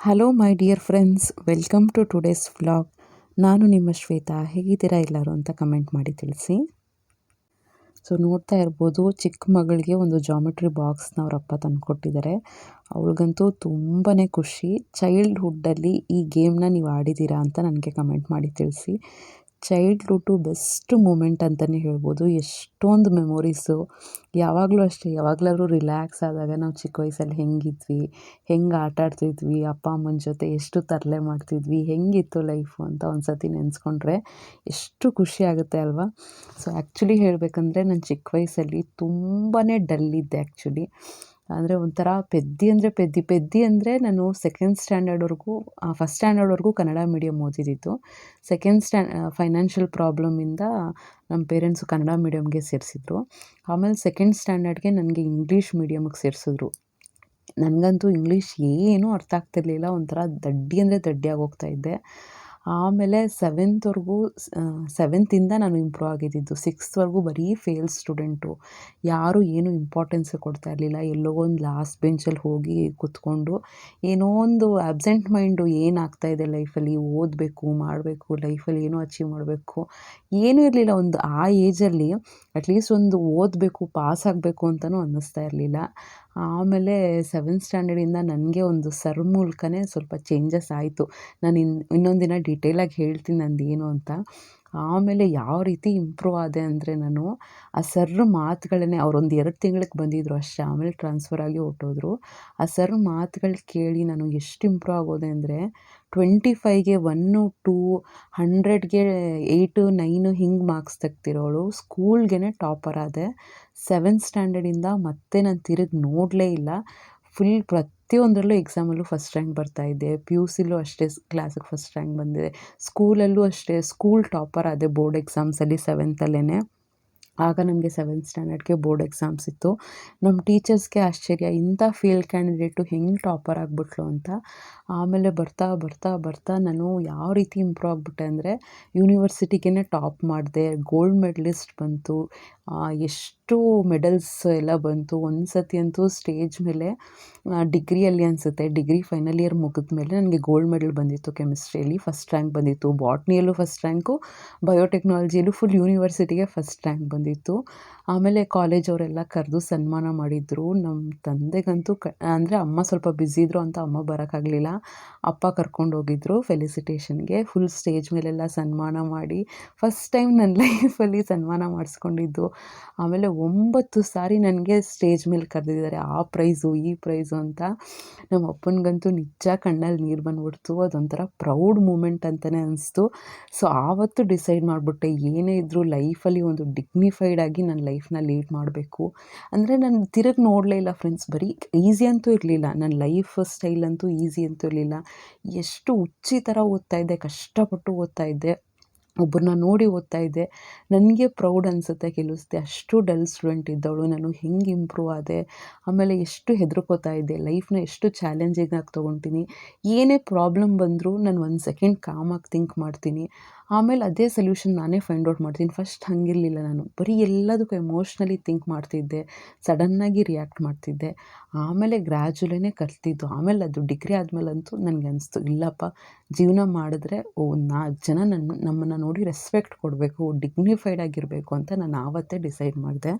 Hello my dear friends welcome to today's vlog ನಾನು ನಿಮ್ಮ ಶ್ವೇತಾ. ಹೇಗಿದ್ದೀರಾ ಎಲ್ಲರೂ ಅಂತ ಕಮೆಂಟ್ ಮಾಡಿ ತಿಳಿಸಿ. ಸೊ ನೋಡ್ತಾ ಇರ್ಬೋದು, ಚಿಕ್ಕ ಮಗಳಿಗೆ ಒಂದು ಜಾಮೆಟ್ರಿ ಬಾಕ್ಸ್ನ ಅಪ್ಪ ತಂದುಕೊಟ್ಟಿದ್ದಾರೆ ಅವಳಿಗಂತೂ ತುಂಬಾ ಖುಷಿ. ಚೈಲ್ಡ್ಹುಡ್ಡಲ್ಲಿ ಈ ಗೇಮ್ನ ನೀವು ಆಡಿದ್ದೀರಾ ಅಂತ ನನಗೆ ಕಮೆಂಟ್ ಮಾಡಿ ತಿಳಿಸಿ. ಚೈಲ್ಡ್ಹುಡ್ಡು ಬೆಸ್ಟ್ ಮೂಮೆಂಟ್ ಅಂತಲೇ ಹೇಳ್ಬೋದು. ಎಷ್ಟೊಂದು ಮೆಮೊರೀಸು ಯಾವಾಗಲೂ ಅಷ್ಟೇ, ಯಾವಾಗ್ಲಾದ್ರೂ ರಿಲ್ಯಾಕ್ಸ್ ಆದಾಗ ನಾವು ಚಿಕ್ಕ ವಯಸ್ಸಲ್ಲಿ ಹೆಂಗಿದ್ವಿ, ಹೆಂಗೆ ಆಟ ಆಡ್ತಿದ್ವಿ, ಅಪ್ಪ, ಅಮ್ಮನ ಜೊತೆ ಎಷ್ಟು ತರಲೆ ಮಾಡ್ತಿದ್ವಿ, ಹೆಂಗಿತ್ತು ಲೈಫು ಅಂತ ಒಂದು ಸತಿ ನೆನೆಸ್ಕೊಂಡ್ರೆ ಎಷ್ಟು ಖುಷಿ ಆಗುತ್ತೆ ಅಲ್ವಾ? ಸೊ ಆ್ಯಕ್ಚುಲಿ ಹೇಳಬೇಕಂದ್ರೆ ನಾನು ಚಿಕ್ಕ ವಯಸ್ಸಲ್ಲಿ ತುಂಬಾ ಡಲ್ ಇದ್ದೆ ಆ್ಯಕ್ಚುಲಿ ಅಂದರೆ ಒಂಥರ ಪೆದ್ದಿ ಅಂದರೆ ಪೆದ್ದಿ. ಪೆದ್ದಿ ಅಂದರೆ ನಾನು ಸೆಕೆಂಡ್ ಸ್ಟ್ಯಾಂಡರ್ಡ್ವರೆಗೂ ಫಸ್ಟ್ ಸ್ಟ್ಯಾಂಡರ್ಡ್ವರೆಗೂ ಕನ್ನಡ ಮೀಡಿಯಮ್ ಓದಿದ್ದಿತ್ತು ಸೆಕೆಂಡ್ ಸ್ಟ್ಯಾ ಫೈನಾನ್ಷಿಯಲ್ ಪ್ರಾಬ್ಲಮಿಂದ ನಮ್ಮ ಪೇರೆಂಟ್ಸು ಕನ್ನಡ ಮೀಡಿಯಮ್ಗೆ ಸೇರಿಸಿದ್ರು. ಆಮೇಲೆ ಸೆಕೆಂಡ್ ಸ್ಟ್ಯಾಂಡರ್ಡ್ಗೆ ನನಗೆ ಇಂಗ್ಲೀಷ್ ಮೀಡಿಯಮ್ಗೆ ಸೇರಿಸಿದ್ರು. ನನಗಂತೂ ಇಂಗ್ಲೀಷ್ ಏನೂ ಅರ್ಥ ಆಗ್ತಿರ್ಲಿಲ್ಲ. ಒಂಥರ ದಡ್ಡಿ ಅಂದರೆ ದಡ್ಡಿಯಾಗಿ ಹೋಗ್ತಾಯಿದ್ದೆ ಆಮೇಲೆ ಸೆವೆಂತ್ವರೆಗೂ ಸೆವೆಂತಿಂದ ನಾನು ಇಂಪ್ರೂವ್ ಆಗಿದ್ದಿದ್ದು. ಸಿಕ್ಸ್ತ್ವರೆಗೂ ಬರೀ ಫೇಲ್ ಸ್ಟೂಡೆಂಟು ಯಾರೂ ಏನೂ ಇಂಪಾರ್ಟೆನ್ಸೇ ಕೊಡ್ತಾ ಇರಲಿಲ್ಲ. ಎಲ್ಲೋ ಒಂದು ಲಾಸ್ಟ್ ಬೆಂಚಲ್ಲಿ ಹೋಗಿ ಕೂತ್ಕೊಂಡು ಏನೋ ಒಂದು ಆಬ್ಸೆಂಟ್ ಮೈಂಡು ಏನಾಗ್ತಾಯಿದೆ ಲೈಫಲ್ಲಿ ಓದಬೇಕು, ಮಾಡಬೇಕು ಲೈಫಲ್ಲಿ ಏನೋ ಅಚೀವ್ ಮಾಡಬೇಕು? ಏನೂ ಇರಲಿಲ್ಲ. ಒಂದು ಆ ಏಜಲ್ಲಿ ಅಟ್ಲೀಸ್ಟ್ ಒಂದು ಓದಬೇಕು ಪಾಸ್ ಆಗಬೇಕು ಅಂತಲೂ ಅನ್ನಿಸ್ತಾ ಇರಲಿಲ್ಲ. ಆಮೇಲೆ ಸೆವೆಂತ್ ಸ್ಟ್ಯಾಂಡರ್ಡಿಂದ ನನಗೆ ಒಂದು ಸರ್ ಮೂಲಕನೇ ಸ್ವಲ್ಪ ಚೇಂಜಸ್ ಆಯಿತು. ನಾನು ಇನ್ನು ಇನ್ನೊಂದು ದಿನ ಡೀಟೇಲಾಗಿ ಹೇಳ್ತೀನಿ ನಂದು ಏನು ಅಂತ. ಆಮೇಲೆ ಯಾವ ರೀತಿ ಇಂಪ್ರೂವ್ ಆದೆ ಅಂದರೆ ನಾನು ಆ ಸರ್ ಮಾತುಗಳನ್ನೇ, ಅವರೊಂದು ಎರಡು ತಿಂಗಳಿಗೆ ಬಂದಿದ್ದರು ಅಷ್ಟೇ, ಆಮೇಲೆ ಟ್ರಾನ್ಸ್ಫರ್ ಆಗಿ ಹೊರ್ಟೋದ್ರು. ಆ ಸರ್ ಮಾತುಗಳು ಕೇಳಿ ನಾನು ಎಷ್ಟು ಇಂಪ್ರೂವ್ ಆಗೋದೆ ಅಂದರೆ ಟ್ವೆಂಟಿ ಫೈವ್ಗೆ ಒನ್ನು ಟೂ ಹಂಡ್ರೆಡ್ಗೆ ಏಯ್ಟು ನೈನು ಹಿಂಗೆ ಮಾರ್ಕ್ಸ್ ತೆಗ್ತಿರೋಳು ಸ್ಕೂಲ್ಗೆ ಟಾಪರ್ ಆದೆ. ಸೆವೆಂತ್ ಸ್ಟ್ಯಾಂಡರ್ಡಿಂದ ಮತ್ತೆ ನಾನು ತಿರುಗಿ ನೋಡಲೇ ಇಲ್ಲ. ಫುಲ್ ಪ್ರತಿಯೊಂದರಲ್ಲೂ ಎಕ್ಸಾಮಲ್ಲೂ ಫಸ್ಟ್ ರ್ಯಾಂಕ್ ಬರ್ತಾಯಿದ್ದೆ ಪಿ ಯು ಸಿಲೂ ಅಷ್ಟೇ ಕ್ಲಾಸಿಗೆ ಫಸ್ಟ್ ರ್ಯಾಂಕ್ ಬಂದಿದೆ. ಸ್ಕೂಲಲ್ಲೂ ಅಷ್ಟೇ ಸ್ಕೂಲ್ ಟಾಪರ್ ಆದೆ ಬೋರ್ಡ್ ಎಕ್ಸಾಮ್ಸಲ್ಲಿ ಸೆವೆಂತಲ್ಲೇ ಆಗ ನಮಗೆ ಸೆವೆಂತ್ ಸ್ಟ್ಯಾಂಡರ್ಡ್ಗೆ ಬೋರ್ಡ್ ಎಕ್ಸಾಮ್ಸ್ ಇತ್ತು. ನಮ್ಮ ಟೀಚರ್ಸ್ಗೆ ಆಶ್ಚರ್ಯ, ಇಂಥ ಫೇಲ್ ಕ್ಯಾಂಡಿಡೇಟು ಹೆಂಗೆ ಟಾಪರ್ ಆಗಿಬಿಟ್ಲು ಅಂತ. ಆಮೇಲೆ ಬರ್ತಾ ಬರ್ತಾ ಬರ್ತಾ ನಾನು ಯಾವ ರೀತಿ ಇಂಪ್ರೂವ್ ಆಗಿಬಿಟ್ಟೆ ಅಂದರೆ ಯೂನಿವರ್ಸಿಟಿಗೇ ಟಾಪ್ ಮಾಡಿದೆ ಗೋಲ್ಡ್ ಮೆಡಲಿಸ್ಟ್ ಬಂತು ಎಷ್ಟು ಮೆಡಲ್ಸ್ ಎಲ್ಲ ಬಂತು. ಒಂದು ಸತಿ ಅಂತೂ ಸ್ಟೇಜ್ ಮೇಲೆ ಡಿಗ್ರಿಯಲ್ಲಿ ಅನಿಸುತ್ತೆ. ಡಿಗ್ರಿ ಫೈನಲ್ ಇಯರ್ ಮುಗಿದ ಮೇಲೆ ನನಗೆ ಗೋಲ್ಡ್ ಮೆಡಲ್ ಬಂದಿತ್ತು ಕೆಮಿಸ್ಟ್ರಿಯಲ್ಲಿ ಫಸ್ಟ್ ರ್ಯಾಂಕ್ ಬಂದಿತ್ತು. ಬಾಟ್ನಿಯಲ್ಲೂ ಫಸ್ಟ್ ರ್ಯಾಂಕು ಬಯೋಟೆಕ್ನಾಲಜಿಯಲ್ಲೂ ಫುಲ್ ಯೂನಿವರ್ಸಿಟಿಗೆ ಫಸ್ಟ್ ರ್ಯಾಂಕ್ ಬಂದಿತ್ತು. ಆಮೇಲೆ ಕಾಲೇಜವರೆಲ್ಲ ಕರೆದು ಸನ್ಮಾನ ಮಾಡಿದ್ರು. ನಮ್ಮ ತಂದೆಗಂತೂ ಕ, ಅಂದರೆ ಅಮ್ಮ ಸ್ವಲ್ಪ ಬ್ಯುಸಿ ಇದ್ದರು ಅಂತ ಅಮ್ಮ ಬರೋಕ್ಕಾಗಲಿಲ್ಲ. ಅಪ್ಪ ಕರ್ಕೊಂಡು ಹೋಗಿದ್ರು ಫೆಲಿಸಿಟೇಷನ್ಗೆ ಫುಲ್ ಸ್ಟೇಜ್ ಮೇಲೆಲ್ಲ ಸನ್ಮಾನ ಮಾಡಿ ಫಸ್ಟ್ ಟೈಮ್ ನನ್ನ ಲೈಫಲ್ಲಿ ಸನ್ಮಾನ ಮಾಡಿಸ್ಕೊಂಡಿದ್ದು. ಆಮೇಲೆ ಒಂಬತ್ತು ಸಾರಿ ನನಗೆ ಸ್ಟೇಜ್ ಮೇಲೆ ಕರೆದಿದ್ದಾರೆ. ಆ ಪ್ರೈಸು ಈ ಪ್ರೈಸು ಅಂತ. ನಮ್ಮ ಅಪ್ಪನಿಗಂತೂ ನಿಜ ಕಣ್ಣಲ್ಲಿ ನೀರು ಬಂದ್ಬಿಡ್ತು. ಅದೊಂಥರ ಪ್ರೌಡ್ ಮೂಮೆಂಟ್ ಅಂತಲೇ ಅನಿಸ್ತು. ಸೊ ಆವತ್ತು ಡಿಸೈಡ್ ಮಾಡಿಬಿಟ್ಟೆ. ಏನೇ ಇದ್ದರೂ ಲೈಫಲ್ಲಿ ಒಂದು ಡಿಗ್ನಿಫೈಡ್ ಆಗಿ ನನ್ನ ಲೈಫ್ನ ಲೀಡ್ ಮಾಡಬೇಕು. ಅಂದರೆ ನಾನು ತಿರುಗಿ ನೋಡಲೇ ಇಲ್ಲ ಫ್ರೆಂಡ್ಸ್ ಬರೀ ಈಸಿ ಅಂತೂ ಇರಲಿಲ್ಲ. ನನ್ನ ಲೈಫ್ ಸ್ಟೈಲ್ ಅಂತೂ ಈಸಿ ಅಂತೂ ಇರಲಿಲ್ಲ. ಎಷ್ಟು ಹುಚ್ಚಿ ಥರ ಓದ್ತಾ ಇದ್ದೆ, ಕಷ್ಟಪಟ್ಟು ಓದ್ತಾ ಇದ್ದೆ. ಒಬ್ಬರನ್ನ ನೋಡಿ ಓದ್ತಾ ಇದ್ದೆ. ನನಗೆ ಪ್ರೌಡ್ ಅನಿಸುತ್ತೆ ಕೆಲವು ಸತಿ ಅಷ್ಟು ಡಲ್ ಸ್ಟೂಡೆಂಟ್ ಇದ್ದವಳು. ನಾನು ಹೆಂಗೆ ಇಂಪ್ರೂವ್ ಆದೆ? ಆಮೇಲೆ ಎಷ್ಟು ಹೆದರ್ಕೋತಾ ಇದ್ದೆ? ಲೈಫ್ನ ಎಷ್ಟು ಚಾಲೆಂಜಿಂಗ್ ಆಗಿ ತೊಗೊತೀನಿ? ಏನೇ ಪ್ರಾಬ್ಲಮ್ ಬಂದರೂ ನಾನು ಒಂದು ಸೆಕೆಂಡ್ ಕಾಮಾಗಿ ಥಿಂಕ್ ಮಾಡ್ತೀನಿ. ಆಮೇಲೆ ಅದೇ ಸೊಲ್ಯೂಷನ್ ನಾನೇ ಫೈಂಡ್ ಔಟ್ ಮಾಡ್ತೀನಿ. ಫಸ್ಟ್ ಹಾಗಿರಲಿಲ್ಲ ನಾನು. ಬರೀ ಎಲ್ಲದಕ್ಕೂ ಎಮೋಷ್ನಲಿ ಥಿಂಕ್ ಮಾಡ್ತಿದ್ದೆ ಸಡನ್ನಾಗಿ ರಿಯಾಕ್ಟ್ ಮಾಡ್ತಿದ್ದೆ. ಆಮೇಲೆ ಗ್ರ್ಯಾಜುಲೇನೆ ಕಲ್ತಿದ್ದು. ಆಮೇಲೆ ಅದು ಡಿಗ್ರಿ ಆದಮೇಲಂತೂ ನನಗೆ ಅನಿಸ್ತು, ಇಲ್ಲಪ್ಪ, ಜೀವನ ಮಾಡಿದ್ರೆ, ಓ, ನಾಲ್ಕು ಜನ ನನ್ನ ನಮ್ಮನ್ನು ನೋಡಿ ರೆಸ್ಪೆಕ್ಟ್ ಕೊಡಬೇಕು ಡಿಗ್ನಿಫೈಡ್ ಆಗಿರಬೇಕು ಅಂತ ನಾನು ಆವತ್ತೇ ಡಿಸೈಡ್ ಮಾಡಿದೆ.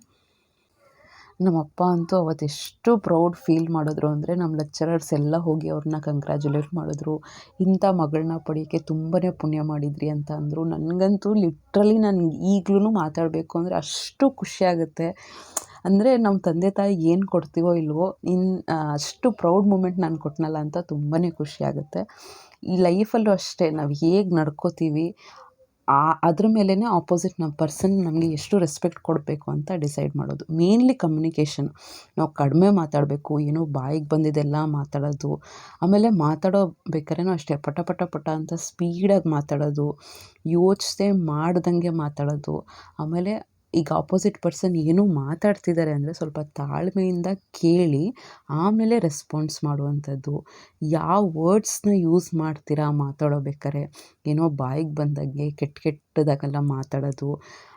ನಮ್ಮಪ್ಪ ಅಂತೂ ಅವತ್ತೆಷ್ಟು ಪ್ರೌಡ್ ಫೀಲ್ ಮಾಡಿದ್ರು ಅಂದರೆ ನಮ್ಮ ಲೆಕ್ಚರರ್ಸ್ ಎಲ್ಲ ಹೋಗಿ ಅವ್ರನ್ನ ಕಂಗ್ರ್ಯಾಚುಲೇಟ್ ಮಾಡಿದ್ರು. ಇಂಥ ಮಗಳನ್ನ ಪಡೆಯೋಕ್ಕೆ ತುಂಬಾ ಪುಣ್ಯ ಮಾಡಿದ್ರಿ ಅಂತ ಅಂದರು. ನನಗಂತೂ ಲಿಟ್ರಲಿ ನಾನು ಈಗಲೂ ಮಾತಾಡಬೇಕು ಅಂದರೆ ಅಷ್ಟು ಖುಷಿಯಾಗುತ್ತೆ ಅಂದರೆ ನಮ್ಮ ತಂದೆ ತಾಯಿ ಏನು ಕೊಡ್ತೀವೋ ಇಲ್ವೋ ಇನ್ನು ಅಷ್ಟು ಪ್ರೌಡ್ ಮೂಮೆಂಟ್ ನಾನು ಕೊಟ್ಟನಲ್ಲ ಅಂತ ತುಂಬಾ ಖುಷಿಯಾಗುತ್ತೆ ಈ ಲೈಫಲ್ಲೂ ಅಷ್ಟೇ, ನಾವು ಹೇಗೆ ನಡ್ಕೋತೀವಿ ಆ, ಅದ್ರ ಮೇಲೇ ಆಪೋಸಿಟ್ ನಮ್ಮ ಪರ್ಸನ್ ನಮಗೆ ಎಷ್ಟು ರೆಸ್ಪೆಕ್ಟ್ ಕೊಡಬೇಕು ಅಂತ ಡಿಸೈಡ್ ಮಾಡೋದು. ಮೇನ್ಲಿ ಕಮ್ಯುನಿಕೇಷನ್ ನಾವು ಕಡಿಮೆ ಮಾತಾಡಬೇಕು, ಏನೋ ಬಾಯಿಗೆ ಬಂದಿದ್ದೆಲ್ಲ ಮಾತಾಡೋದು. ಆಮೇಲೆ ಮಾತಾಡೋ ಬೇಕಾರೇನೋ ಅಷ್ಟೇ, ಪಟ ಪಟ ಪಟ ಅಂತ ಸ್ಪೀಡಾಗಿ ಮಾತಾಡೋದು. ಯೋಚನೆ ಮಾಡ್ದಂಗೆ ಮಾತಾಡೋದು. ಆಮೇಲೆ ಈಗ ಆಪೋಸಿಟ್ ಪರ್ಸನ್ ಏನೋ ಮಾತಾಡ್ತಿದ್ದಾರೆ ಅಂದರೆ ಸ್ವಲ್ಪ ತಾಳ್ಮೆಯಿಂದ ಕೇಳಿ, ಆಮೇಲೆ ರೆಸ್ಪಾನ್ಸ್ ಮಾಡುವಂಥದ್ದು. ಯಾವ ವರ್ಡ್ಸ್ನ ಯೂಸ್ ಮಾಡ್ತೀರಾ ಮಾತಾಡೋ ಬೇಕಾರೆ ಏನೋ ಬಾಯಿಗೆ ಬಂದಾಗೆ ಕೆಟ್ಟ ಕೆಟ್ಟದಾಗೆಲ್ಲ ಮಾತಾಡೋದು,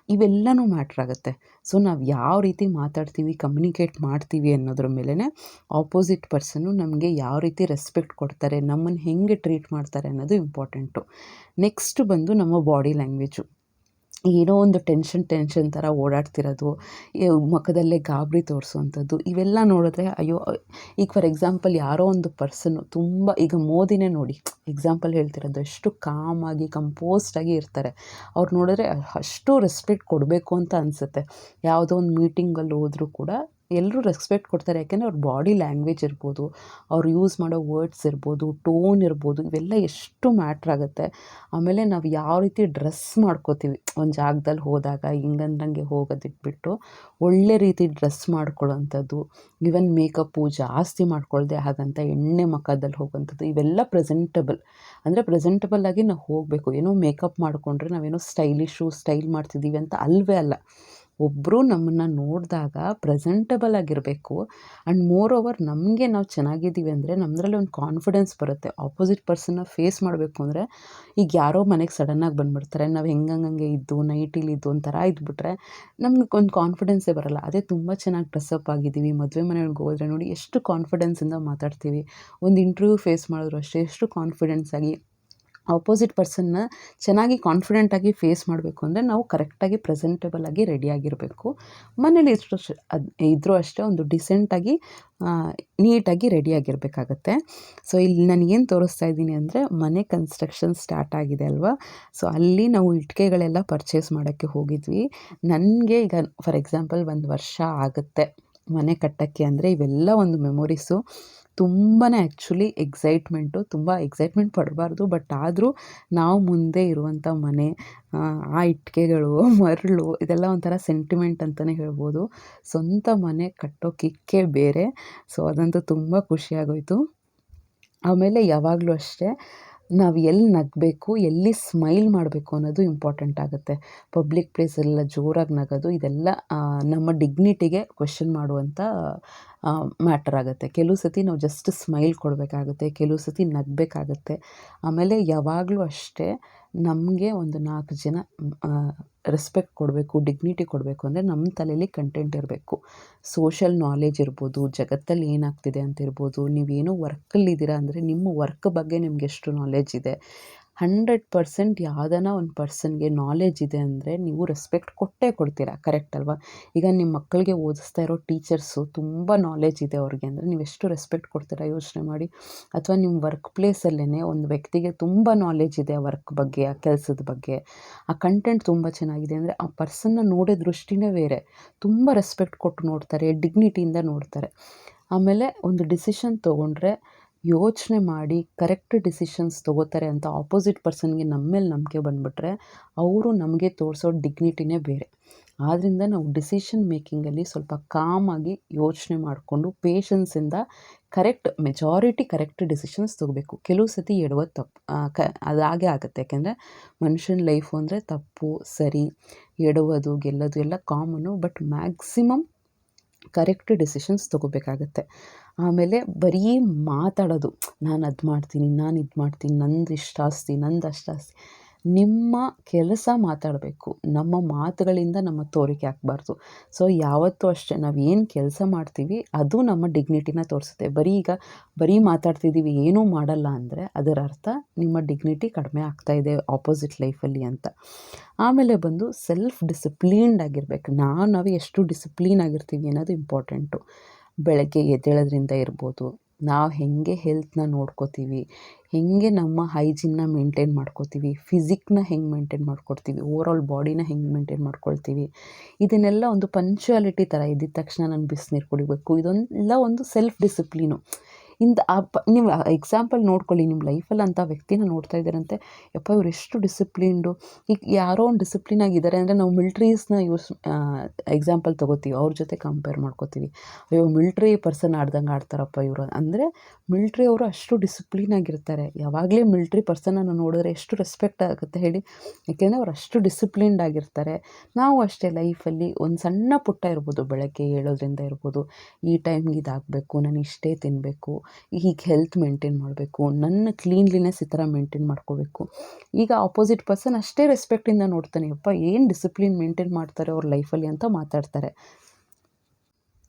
ಇವೆಲ್ಲನೂ ಮ್ಯಾಟ್ರ್ ಆಗುತ್ತೆ. ಸೊ ನಾವು ಯಾವ ರೀತಿ ಮಾತಾಡ್ತೀವಿ ಕಮ್ಯುನಿಕೇಟ್ ಮಾಡ್ತೀವಿ ಅನ್ನೋದ್ರ ಮೇಲೇ ಆಪೋಸಿಟ್ ಪರ್ಸನ್ನು ನಮಗೆ ಯಾವ ರೀತಿ ರೆಸ್ಪೆಕ್ಟ್ ಕೊಡ್ತಾರೆ, ನಮ್ಮನ್ನು ಹೆಂಗೆ ಟ್ರೀಟ್ ಮಾಡ್ತಾರೆ ಅನ್ನೋದು ಇಂಪಾರ್ಟೆಂಟು ನೆಕ್ಸ್ಟ್ ಬಂದು ನಮ್ಮ ಬಾಡಿ ಲ್ಯಾಂಗ್ವೇಜು ಏನೋ ಒಂದು ಟೆನ್ಷನ್ ಟೆನ್ಷನ್ ಥರ ಓಡಾಡ್ತಿರೋದು ಮುಖದಲ್ಲೇ ಗಾಬರಿ ತೋರಿಸುವಂಥದ್ದು, ಇವೆಲ್ಲ ನೋಡಿದ್ರೆ ಅಯ್ಯೋ, ಈಗ ಫಾರ್ ಎಕ್ಸಾಂಪಲ್ ಯಾರೋ ಒಂದು ಪರ್ಸನ್ನು ತುಂಬ, ಈಗ ಮೋದಿನೇ ನೋಡಿ ಎಕ್ಸಾಂಪಲ್ ಹೇಳ್ತಿರೋದು, ಎಷ್ಟು ಕಾಮಾಗಿ ಕಂಪೋಸ್ಟಾಗಿ ಇರ್ತಾರೆ. ಅವ್ರು ನೋಡಿದ್ರೆ ಅಷ್ಟು ರೆಸ್ಪೆಕ್ಟ್ ಕೊಡಬೇಕು ಅಂತ ಅನಿಸುತ್ತೆ. ಯಾವುದೋ ಒಂದು ಮೀಟಿಂಗಲ್ಲಿ ಹೋದರೂ ಕೂಡ ಎಲ್ಲರೂ ರೆಸ್ಪೆಕ್ಟ್ ಕೊಡ್ತಾರೆ. ಯಾಕೆಂದರೆ ಅವ್ರ ಬಾಡಿ ಲ್ಯಾಂಗ್ವೇಜ್ ಇರ್ಬೋದು, ಅವ್ರು ಯೂಸ್ ಮಾಡೋ ವರ್ಡ್ಸ್ ಇರ್ಬೋದು ಟೋನ್ ಇರ್ಬೋದು, ಇವೆಲ್ಲ ಎಷ್ಟು ಮ್ಯಾಟ್ರ್ ಆಗುತ್ತೆ. ಆಮೇಲೆ ನಾವು ಯಾವ ರೀತಿ ಡ್ರೆಸ್ ಮಾಡ್ಕೋತೀವಿ. ಒಂದು ಜಾಗದಲ್ಲಿ ಹೋದಾಗ, ಹಿಂಗಂದಂಗೆ ಹೋಗೋದಿಟ್ಬಿಟ್ಟು ಒಳ್ಳೆ ರೀತಿ ಡ್ರೆಸ್ ಮಾಡ್ಕೊಳ್ಳೋಂಥದ್ದು ಈವನ್ ಮೇಕಪ್ಪು ಜಾಸ್ತಿ ಮಾಡ್ಕೊಳ್ಳದೆ ಹಾಗಂತ ಎಣ್ಣೆ ಮಕ್ಕದಲ್ಲಿ ಹೋಗೋವಂಥದ್ದು, ಇವೆಲ್ಲ ಪ್ರೆಸೆಂಟಬಲ್ ಅಂದರೆ ಪ್ರೆಸೆಂಟಬಲ್ ಆಗಿ ನಾವು ಹೋಗಬೇಕು. ಏನೋ ಮೇಕಪ್ ಮಾಡಿಕೊಂಡ್ರೆ ನಾವೇನೋ ಸ್ಟೈಲಿಶು ಸ್ಟೈಲ್ ಮಾಡ್ತಿದ್ದೀವಿ ಅಂತ ಅಲ್ವೇ ಅಲ್ಲ. ಒಬ್ಬರು ನಮ್ಮನ್ನು ನೋಡಿದಾಗ ಪ್ರೆಸೆಂಟಬಲ್ ಆಗಿರಬೇಕು. ಆ್ಯಂಡ್ ಮೋರ್ ಓವರ್ ನಮಗೆ ನಾವು ಚೆನ್ನಾಗಿದ್ದೀವಿ ಅಂದರೆ ನಮ್ಮದ್ರಲ್ಲಿ ಒಂದು ಕಾನ್ಫಿಡೆನ್ಸ್ ಬರುತ್ತೆ. ಆಪೋಸಿಟ್ ಪರ್ಸನ್ನ ಫೇಸ್ ಮಾಡಬೇಕು ಅಂದರೆ ಈಗ ಯಾರೋ ಮನೆಗೆ ಸಡನ್ನಾಗಿ ಬಂದುಬಿಡ್ತಾರೆ. ನಾವು ಹೆಂಗಂಗೆ ಇದ್ದು ನೈಟಿಲಿ ಇದ್ದು ಒಂಥರ ಇದ್ಬಿಟ್ರೆ ನಮ್ಗೆ ಒಂದು ಕಾನ್ಫಿಡೆನ್ಸೇ ಬರೋಲ್ಲ. ಅದೇ ತುಂಬ ಚೆನ್ನಾಗಿ ಡ್ರೆಸ್ಅಪ್ ಆಗಿದ್ದೀವಿ. ಮದುವೆ ಮನೆಗಳಿಗೆ ಹೋದರೆ ನೋಡಿ ಎಷ್ಟು ಕಾನ್ಫಿಡೆನ್ಸಿಂದ ಮಾತಾಡ್ತೀವಿ. ಒಂದು ಇಂಟರ್ವ್ಯೂ ಫೇಸ್ ಮಾಡಿದ್ರು ಅಷ್ಟೇ, ಎಷ್ಟು ಕಾನ್ಫಿಡೆನ್ಸ್ ಆಗಿ ಆಪೋಸಿಟ್ ಪರ್ಸನ್ನ ಚೆನ್ನಾಗಿ ಕಾನ್ಫಿಡೆಂಟಾಗಿ ಫೇಸ್ ಮಾಡಬೇಕು ಅಂದರೆ ನಾವು ಕರೆಕ್ಟಾಗಿ ಪ್ರೆಸೆಂಟೇಬಲ್ ಆಗಿ ರೆಡಿಯಾಗಿರಬೇಕು ಮನೇಲಿ ಇಷ್ಟು ಅದು ಇದ್ದರೂ ಅಷ್ಟೇ ಒಂದು ಡಿಸೆಂಟಾಗಿ ನೀಟಾಗಿ ರೆಡಿಯಾಗಿರಬೇಕಾಗತ್ತೆ ಸೊ ಇಲ್ಲಿ ನಾನು ಏನು ತೋರಿಸ್ತಾ ಇದ್ದೀನಿ ಅಂದರೆ ಮನೆ ಕನ್ಸ್ಟ್ರಕ್ಷನ್ ಸ್ಟಾರ್ಟ್ ಆಗಿದೆ ಅಲ್ವಾ? ಸೊ ಅಲ್ಲಿ ನಾವು ಇಟ್ಟಿಗೆಗಳೆಲ್ಲ ಪರ್ಚೇಸ್ ಮಾಡೋಕ್ಕೆ ಹೋಗಿದ್ವಿ. ನನಗೆ ಈಗ ಫಾರ್ ಎಕ್ಸಾಂಪಲ್ ಒಂದು ವರ್ಷ ಆಗುತ್ತೆ ಮನೆ ಕಟ್ಟೋಕ್ಕೆ ಅಂದರೆ ಇವೆಲ್ಲ ಒಂದು ಮೆಮೊರೀಸು ತುಂಬಾ ಆ್ಯಕ್ಚುಲಿ ಎಕ್ಸೈಟ್ಮೆಂಟು ತುಂಬ ಎಕ್ಸೈಟ್ಮೆಂಟ್ ಪಡಬಾರ್ದು. ಬಟ್ ಆದರೂ ನಾವು ಮುಂದೆ ಇರುವಂಥ ಮನೆ, ಆ ಇಟ್ಟಿಗೆಗಳು, ಮರಳು, ಇದೆಲ್ಲ ಒಂಥರ ಸೆಂಟಿಮೆಂಟ್ ಅಂತಲೇ ಹೇಳ್ಬೋದು. ಸ್ವಂತ ಮನೆ ಕಟ್ಟೋ ಕಿಕ್ಕೇ ಬೇರೆ. ಸೊ ಅದಂತೂ ತುಂಬ ಖುಷಿಯಾಗೋಯಿತು. ಆಮೇಲೆ ಯಾವಾಗಲೂ ಅಷ್ಟೇ ನಾವು ಎಲ್ಲಿ ನಗಬೇಕು, ಎಲ್ಲಿ ಸ್ಮೈಲ್ ಮಾಡಬೇಕು ಅನ್ನೋದು ಇಂಪಾರ್ಟೆಂಟ್ ಆಗುತ್ತೆ. ಪಬ್ಲಿಕ್ ಪ್ಲೇಸಲ್ಲೆಲ್ಲ ಜೋರಾಗಿ ನಗೋದು, ಇದೆಲ್ಲ ನಮ್ಮ ಡಿಗ್ನಿಟಿಗೆ ಕ್ವೆಶನ್ ಮಾಡುವಂಥ ಮ್ಯಾಟರ್ ಆಗುತ್ತೆ. ಕೆಲವು ಸತಿ ನಾವು ಜಸ್ಟ್ ಸ್ಮೈಲ್ ಕೊಡಬೇಕಾಗುತ್ತೆ, ಕೆಲವು ಸತಿ ನಗಬೇಕಾಗುತ್ತೆ. ಆಮೇಲೆ ಯಾವಾಗಲೂ ಅಷ್ಟೇ ನಮಗೆ ಒಂದು ನಾಲ್ಕು ಜನ ರೆಸ್ಪೆಕ್ಟ್ ಕೊಡಬೇಕು ಡಿಗ್ನಿಟಿ ಕೊಡಬೇಕು ಅಂದರೆ ನಮ್ಮ ತಲೆಯಲ್ಲಿ ಕಂಟೆಂಟ್ ಇರಬೇಕು. ಸೋಷಲ್ ನಾಲೆಜ್ ಇರ್ಬೋದು, ಜಗತ್ತಲ್ಲಿ ಏನಾಗ್ತಿದೆ ಅಂತ ಇರ್ಬೋದು ನೀವೇನೋ ವರ್ಕಲ್ಲಿದ್ದೀರಾ ಅಂದರೆ ನಿಮ್ಮ ವರ್ಕ್ ಬಗ್ಗೆ ನಿಮ್ಗೆ ಎಷ್ಟು ನಾಲೆಜ್ ಇದೆ? ಹಂಡ್ರೆಡ್ ಪರ್ಸೆಂಟ್ ಯಾವ್ದಾನ ಒಂದು ಪರ್ಸನ್ಗೆ ನಾಲೆಜ್ ಇದೆ ಅಂದರೆ ನೀವು ರೆಸ್ಪೆಕ್ಟ್ ಕೊಟ್ಟೇ ಕೊಡ್ತೀರಾ ಕರೆಕ್ಟ್ ಅಲ್ವಾ? ಈಗ ನಿಮ್ಮ ಮಕ್ಕಳಿಗೆ ಓದಿಸ್ತಾ ಇರೋ ಟೀಚರ್ಸು ತುಂಬ ನಾಲೆಜ್ ಇದೆ ಅವ್ರಿಗೆ ಅಂದರೆ ನೀವು ಎಷ್ಟು ರೆಸ್ಪೆಕ್ಟ್ ಕೊಡ್ತೀರಾ ಯೋಚನೆ ಮಾಡಿ. ಅಥವಾ ನಿಮ್ಮ ವರ್ಕ್ ಪ್ಲೇಸಲ್ಲೇ ಒಂದು ವ್ಯಕ್ತಿಗೆ ತುಂಬ ನಾಲೆಜ್ ಇದೆ ಆ ವರ್ಕ್ ಬಗ್ಗೆ, ಆ ಕೆಲಸದ ಬಗ್ಗೆ. ಆ ಕಂಟೆಂಟ್ ತುಂಬ ಚೆನ್ನಾಗಿದೆ ಅಂದರೆ ಆ ಪರ್ಸನ್ನ ನೋಡೋ ದೃಷ್ಟಿನೇ ಬೇರೆ. ತುಂಬ ರೆಸ್ಪೆಕ್ಟ್ ಕೊಟ್ಟು ನೋಡ್ತಾರೆ ಡಿಗ್ನಿಟಿಯಿಂದ ನೋಡ್ತಾರೆ. ಆಮೇಲೆ ಒಂದು ಡಿಸಿಷನ್ ತೊಗೊಂಡ್ರೆ ಯೋಚನೆ ಮಾಡಿ ಕರೆಕ್ಟ್ ಡಿಸಿಷನ್ಸ್ ತೊಗೋತಾರೆ ಅಂತ ಆಪೋಸಿಟ್ ಪರ್ಸನ್ಗೆ ನಮ್ಮ ಮೇಲೆ ನಂಬಿಕೆ ಬಂದುಬಿಟ್ರೆ ಅವರು ನಮಗೆ ತೋರಿಸೋ ಡಿಗ್ನಿಟಿನೇ ಬೇರೆ. ಆದ್ದರಿಂದ ನಾವು ಡಿಸಿಷನ್ ಮೇಕಿಂಗಲ್ಲಿ ಸ್ವಲ್ಪ ಕಾಮಾಗಿ ಯೋಚನೆ ಮಾಡಿಕೊಂಡು ಪೇಷನ್ಸಿಂದ ಕರೆಕ್ಟ್ ಮೆಜಾರಿಟಿ ಕರೆಕ್ಟ್ ಡಿಸಿಷನ್ಸ್ ತೊಗೋಬೇಕು. ಕೆಲವು ಸತಿ ಎಡವೋ ತಪ್ಪು ಕ ಅದಾಗೆ ಆಗುತ್ತೆ. ಯಾಕೆಂದರೆ ಮನುಷ್ಯನ ಲೈಫು ಅಂದರೆ ತಪ್ಪು, ಸರಿ, ಎಡವೋದು, ಗೆಲ್ಲೋದು ಎಲ್ಲ common but maximum correct decisions ತೊಗೋಬೇಕಾಗತ್ತೆ. ಆಮೇಲೆ ಬರೀ ಮಾತಾಡೋದು. ನಾನು ಅದು ಮಾಡ್ತೀನಿ, ನಾನು ಇದು ಮಾಡ್ತೀನಿ, ನಂದು ಇಷ್ಟು ಆಸ್ತಿ, ನಂದು ಅಷ್ಟು ಆಸ್ತಿ. ನಿಮ್ಮ ಕೆಲಸ ಮಾತಾಡಬೇಕು. ನಮ್ಮ ಮಾತುಗಳಿಂದ ನಮ್ಮ ತೋರಿಕೆ ಹಾಕ್ಬಾರ್ದು ಸೊ ಯಾವತ್ತೂ ಅಷ್ಟೇ, ನಾವು ಏನು ಕೆಲಸ ಮಾಡ್ತೀವಿ, ಅದು ನಮ್ಮ ಡಿಗ್ನಿಟಿನ ತೋರಿಸುತ್ತೆ. ಬರೀ ಈಗ ಬರೀ ಮಾತಾಡ್ತಿದ್ದೀವಿ ಏನೂ ಮಾಡಲ್ಲ ಅಂದರೆ ಅದರ ಅರ್ಥ ನಿಮ್ಮ ಡಿಗ್ನಿಟಿ ಕಡಿಮೆ ಆಗ್ತಾ ಇದೆ ಆಪೋಸಿಟ್ ಲೈಫಲ್ಲಿ ಅಂತ. ಆಮೇಲೆ ಬಂದು ಸೆಲ್ಫ್ ಡಿಸಿಪ್ಲೀನ್ಡ್ ಆಗಿರಬೇಕು. ನಾವು ನಾವು ಎಷ್ಟು ಡಿಸಿಪ್ಲೀನ್ ಆಗಿರ್ತೀವಿ ಅನ್ನೋದು ಇಂಪಾರ್ಟೆಂಟು ಬೆಳಗ್ಗೆ ಎದ್ದೇಳೋದ್ರಿಂದ ಇರ್ಬೋದು. ನಾವು ಹೇಗೆ ಹೆಲ್ತ್ನ ನೋಡ್ಕೋತೀವಿ, ಹೇಗೆ ನಮ್ಮ ಹೈಜಿನ್ನ ಮೇಂಟೈನ್ ಮಾಡ್ಕೋತೀವಿ ಫಿಸಿಕ್ನ ಹೆಂಗೆ ಮೇಂಟೈನ್ ಮಾಡ್ಕೊಡ್ತೀವಿ ಓವರಾಲ್ ಬಾಡಿನ ಹೆಂಗೆ ಮೇಂಟೈನ್ ಮಾಡ್ಕೊಳ್ತೀವಿ, ಇದನ್ನೆಲ್ಲ ಒಂದು ಪಂಚುಯಾಲಿಟಿ ಥರ ಇದ್ದಿದ ತಕ್ಷಣ ನಾನು ಬಿಸಿನೀರು ಕುಡಿಬೇಕು. ಇದೊಂದೆಲ್ಲ ಒಂದು ಸೆಲ್ಫ್ ಡಿಸಿಪ್ಲೀನು ಇಂಥ ಪ, ನೀವು ಎಕ್ಸಾಂಪಲ್ ನೋಡ್ಕೊಳ್ಳಿ ನಿಮ್ಮ ಲೈಫಲ್ಲಿ ಅಂಥ ವ್ಯಕ್ತಿನ ನೋಡ್ತಾ ಇದ್ದಾರಂತೆ, ಯಪ್ಪ ಇವ್ರು ಎಷ್ಟು ಡಿಸಿಪ್ಲಿನ್ಡು ಈಗ ಯಾರೋ ಒಂದು ಡಿಸಿಪ್ಲಿನ್ ಆಗಿದ್ದಾರೆ ಅಂದರೆ ನಾವು ಮಿಲ್ಟ್ರೀಸ್ನ ಯೂಸ್ ಎಕ್ಸಾಂಪಲ್ ತೊಗೋತೀವಿ, ಅವ್ರ ಜೊತೆ ಕಂಪೇರ್ ಮಾಡ್ಕೋತೀವಿ. ಅಯ್ಯೋ ಮಿಲ್ಟ್ರಿ ಪರ್ಸನ್ ಆಡ್ದಂಗೆ ಆಡ್ತಾರಪ್ಪ ಇವರು. ಅಂದರೆ ಮಿಲ್ಟ್ರಿ ಅವರು ಅಷ್ಟು ಡಿಸಿಪ್ಲಿನ್ ಆಗಿರ್ತಾರೆ. ಯಾವಾಗಲೇ ಮಿಲ್ಟ್ರಿ ಪರ್ಸನನ್ನು ನೋಡಿದ್ರೆ ಎಷ್ಟು ರೆಸ್ಪೆಕ್ಟ್ ಆಗುತ್ತೆ ಹೇಳಿ. ಯಾಕೆಂದರೆ ಅವ್ರು ಅಷ್ಟು ಡಿಸಿಪ್ಲಿನ್ಡ್ ಆಗಿರ್ತಾರೆ. ನಾವು ಅಷ್ಟೇ ಲೈಫಲ್ಲಿ ಒಂದು ಸಣ್ಣ ಪುಟ್ಟ ಇರ್ಬೋದು, ಬೆಳಗ್ಗೆ ಏಳೋದ್ರಿಂದ ಇರ್ಬೋದು, ಈ ಟೈಮ್ಗೆ ಇದಾಗಬೇಕು, ನಾನು ಇಷ್ಟೇ ತಿನ್ನಬೇಕು ಹೀಗೆ ಹೆಲ್ತ್ ಮೇಂಟೈನ್ ಮಾಡಬೇಕು, ನನ್ನ ಕ್ಲೀನ್ಲಿನೆಸ್ ಈ ಥರ ಮೇಂಟೈನ್ ಮಾಡ್ಕೋಬೇಕು. ಈಗ ಆಪೋಸಿಟ್ ಪರ್ಸನ್ ಅಷ್ಟೇ ರೆಸ್ಪೆಕ್ಟಿಂದ ನೋಡ್ತಾನೆ ಅಪ್ಪ ಏನು ಡಿಸಿಪ್ಲಿನ್ ಮೇಂಟೈನ್ ಮಾಡ್ತಾರೆ ಅವ್ರ ಲೈಫಲ್ಲಿ ಅಂತ ಮಾತಾಡ್ತಾರೆ.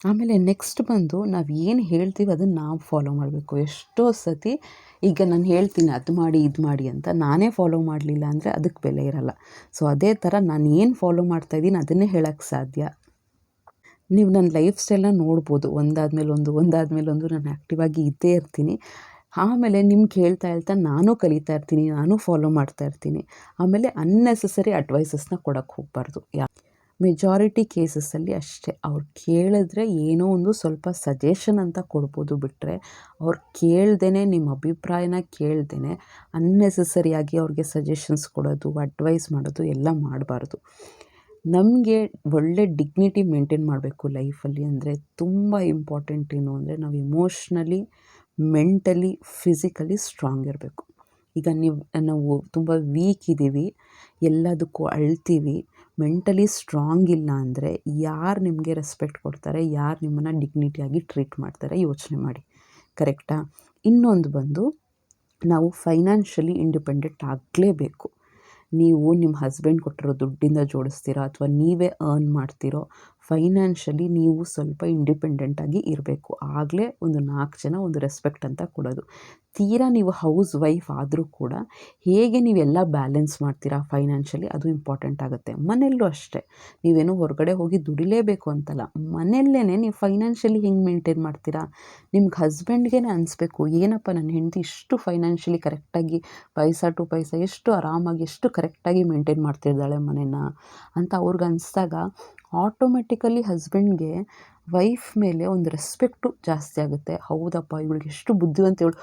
ಆಮೇಲೆ ನೆಕ್ಸ್ಟ್ ಬಂದು ನಾವು ಏನು ಹೇಳ್ತೀವಿ ಅದನ್ನು ನಾವು ಫಾಲೋ ಮಾಡಬೇಕು. ಎಷ್ಟೋ ಸತಿ ಈಗ ನಾನು ಹೇಳ್ತೀನಿ ಅದು ಮಾಡಿ, ಇದು ಮಾಡಿ ಅಂತ ನಾನೇ ಫಾಲೋ ಮಾಡಲಿಲ್ಲ ಅಂದರೆ ಅದಕ್ಕೆ ಬೆಲೆ ಇರಲ್ಲ. ಸೊ ಅದೇ ಥರ ನಾನು ಏನು ಫಾಲೋ ಮಾಡ್ತಾಯಿದ್ದೀನಿ ಅದನ್ನೇ ಹೇಳೋಕ್ಕೆ ಸಾಧ್ಯ. ನೀವು ನನ್ನ ಲೈಫ್ ಸ್ಟೈಲ್ನ ನೋಡ್ಬೋದು. ಒಂದಾದ್ಮೇಲೆ ಒಂದು ಒಂದಾದ್ಮೇಲೆ ಒಂದು. ನಾನು ಆ್ಯಕ್ಟಿವ್ ಆಗಿ ಇದ್ದೇ ಇರ್ತೀನಿ. ಆಮೇಲೆ ನಿಮ್ಗೆ ಹೇಳ್ತಾ ಹೇಳ್ತಾ ನಾನು ಕಲಿತಾ ಇರ್ತೀನಿ. ನಾನು ಫಾಲೋ ಮಾಡ್ತಾ ಇರ್ತೀನಿ. ಆಮೇಲೆ ಅನ್ನೆಸಸರಿ ಅಡ್ವೈಸಸ್ನ ಕೊಡೋಕೆ ಹೋಗಬಾರ್ದು. ಯಾ, ಮೆಜಾರಿಟಿ ಕೇಸಸ್ಸಲ್ಲಿ ಅಷ್ಟೇ. ಅವ್ರು ಕೇಳಿದ್ರೆ ಏನೋ ಒಂದು ಸ್ವಲ್ಪ ಸಜೆಷನ್ ಅಂತ ಕೊಡ್ಬೋದು ಬಿಟ್ಟರೆ ಅವ್ರು ಕೇಳ್ದೇ ನಿಮ್ಮ ಅಭಿಪ್ರಾಯನ ಕೇಳ್ದೇ ಅನ್ನೆಸಸರಿಯಾಗಿ ಅವ್ರಿಗೆ ಸಜೆಷನ್ಸ್ ಕೊಡೋದು, ಅಡ್ವೈಸ್ ಮಾಡೋದು ಎಲ್ಲ ಮಾಡಬಾರ್ದು. ನಮಗೆ ಒಳ್ಳೆ ಡಿಗ್ನಿಟಿ ಮೇಂಟೈನ್ ಮಾಡಬೇಕು ಲೈಫಲ್ಲಿ ಅಂದರೆ ತುಂಬ ಇಂಪಾರ್ಟೆಂಟ್ ಏನು ಅಂದರೆ ನಾವು ಇಮೋಷ್ನಲಿ ಮೆಂಟಲಿ ಫಿಸಿಕಲಿ ಸ್ಟ್ರಾಂಗ್ ಇರಬೇಕು. ಈಗ ನೀವು, ನಾವು ತುಂಬ ವೀಕ್ ಇದ್ದೀವಿ ಎಲ್ಲದಕ್ಕೂ ಅಳ್ತೀವಿ ಮೆಂಟಲಿ ಸ್ಟ್ರಾಂಗ್ ಇಲ್ಲ ಅಂದರೆ ಯಾರು ನಿಮಗೆ ರೆಸ್ಪೆಕ್ಟ್ ಕೊಡ್ತಾರೆ, ಯಾರು ನಿಮ್ಮನ್ನು ಡಿಗ್ನಿಟಿಯಾಗಿ ಟ್ರೀಟ್ ಮಾಡ್ತಾರೆ ಯೋಚನೆ ಮಾಡಿ. ಕರೆಕ್ಟಾ ಇನ್ನೊಂದು ಬಂದು ನಾವು ಫೈನಾನ್ಷಿಯಲಿ ಇಂಡಿಪೆಂಡೆಂಟ್ ಆಗಲೇಬೇಕು. ನೀವು ನಿಮ್ಮ ಹಸ್ಬೆಂಡ್ ಕೊಟ್ಟಿರೋ ದುಡ್ಡಿಂದ ಜೋಡಿಸ್ತೀರಾ ಅಥವಾ ನೀವೇ ಅರ್ನ್ ಮಾಡ್ತೀರೋ ಫೈನಾನ್ಷಿಯಲಿ ನೀವು ಸ್ವಲ್ಪ ಇಂಡಿಪೆಂಡೆಂಟಾಗಿ ಇರಬೇಕು. ಆಗಲೇ ಒಂದು ನಾಲ್ಕು ಜನ ಒಂದು ರೆಸ್ಪೆಕ್ಟ್ ಅಂತ ಕೊಡೋದು. ತೀರಾ ನೀವು ಹೌಸ್ ವೈಫ್ ಆದರೂ ಕೂಡ ಹೇಗೆ ನೀವೆಲ್ಲ ಬ್ಯಾಲೆನ್ಸ್ ಮಾಡ್ತೀರಾ ಫೈನಾನ್ಷಿಯಲಿ ಅದು ಇಂಪಾರ್ಟೆಂಟ್ ಆಗುತ್ತೆ. ಮನೆಯಲ್ಲೂ ಅಷ್ಟೇ. ನೀವೇನು ಹೊರಗಡೆ ಹೋಗಿ ದುಡಿಲೇಬೇಕು ಅಂತಲ್ಲ. ಮನೆಯಲ್ಲೇ ನೀವು ಫೈನಾನ್ಷಿಯಲಿ ಹೆಂಗೆ ಮೇಂಟೈನ್ ಮಾಡ್ತೀರಾ? ನಿಮ್ಗೆ ಹಸ್ಬೆಂಡ್ಗೆ ಅನಿಸ್ಬೇಕು. ಏನಪ್ಪ ನನ್ನ ಹೆಂಡತಿ ಇಷ್ಟು ಫೈನಾನ್ಷಿಯಲಿ ಕರೆಕ್ಟಾಗಿ ಪೈಸಾ ಟು ಪೈಸಾ ಎಷ್ಟು ಆರಾಮಾಗಿ ಎಷ್ಟು ಕರೆಕ್ಟಾಗಿ ಮೇಂಟೈನ್ ಮಾಡ್ತಿದ್ದಾಳೆ ಮನೇನ ಅಂತ ಅವ್ರಿಗೆ ಅನಿಸ್ದಾಗ ಆಟೋಮೆಟಿಕಲಿ ಹಸ್ಬೆಂಡ್ಗೆ ವೈಫ್ ಮೇಲೆ ಒಂದು ರೆಸ್ಪೆಕ್ಟು ಜಾಸ್ತಿ ಆಗುತ್ತೆ. ಹೌದಪ್ಪ, ಇವಳಿಗೆ ಎಷ್ಟು ಬುದ್ಧಿವಂತ ಇವಳು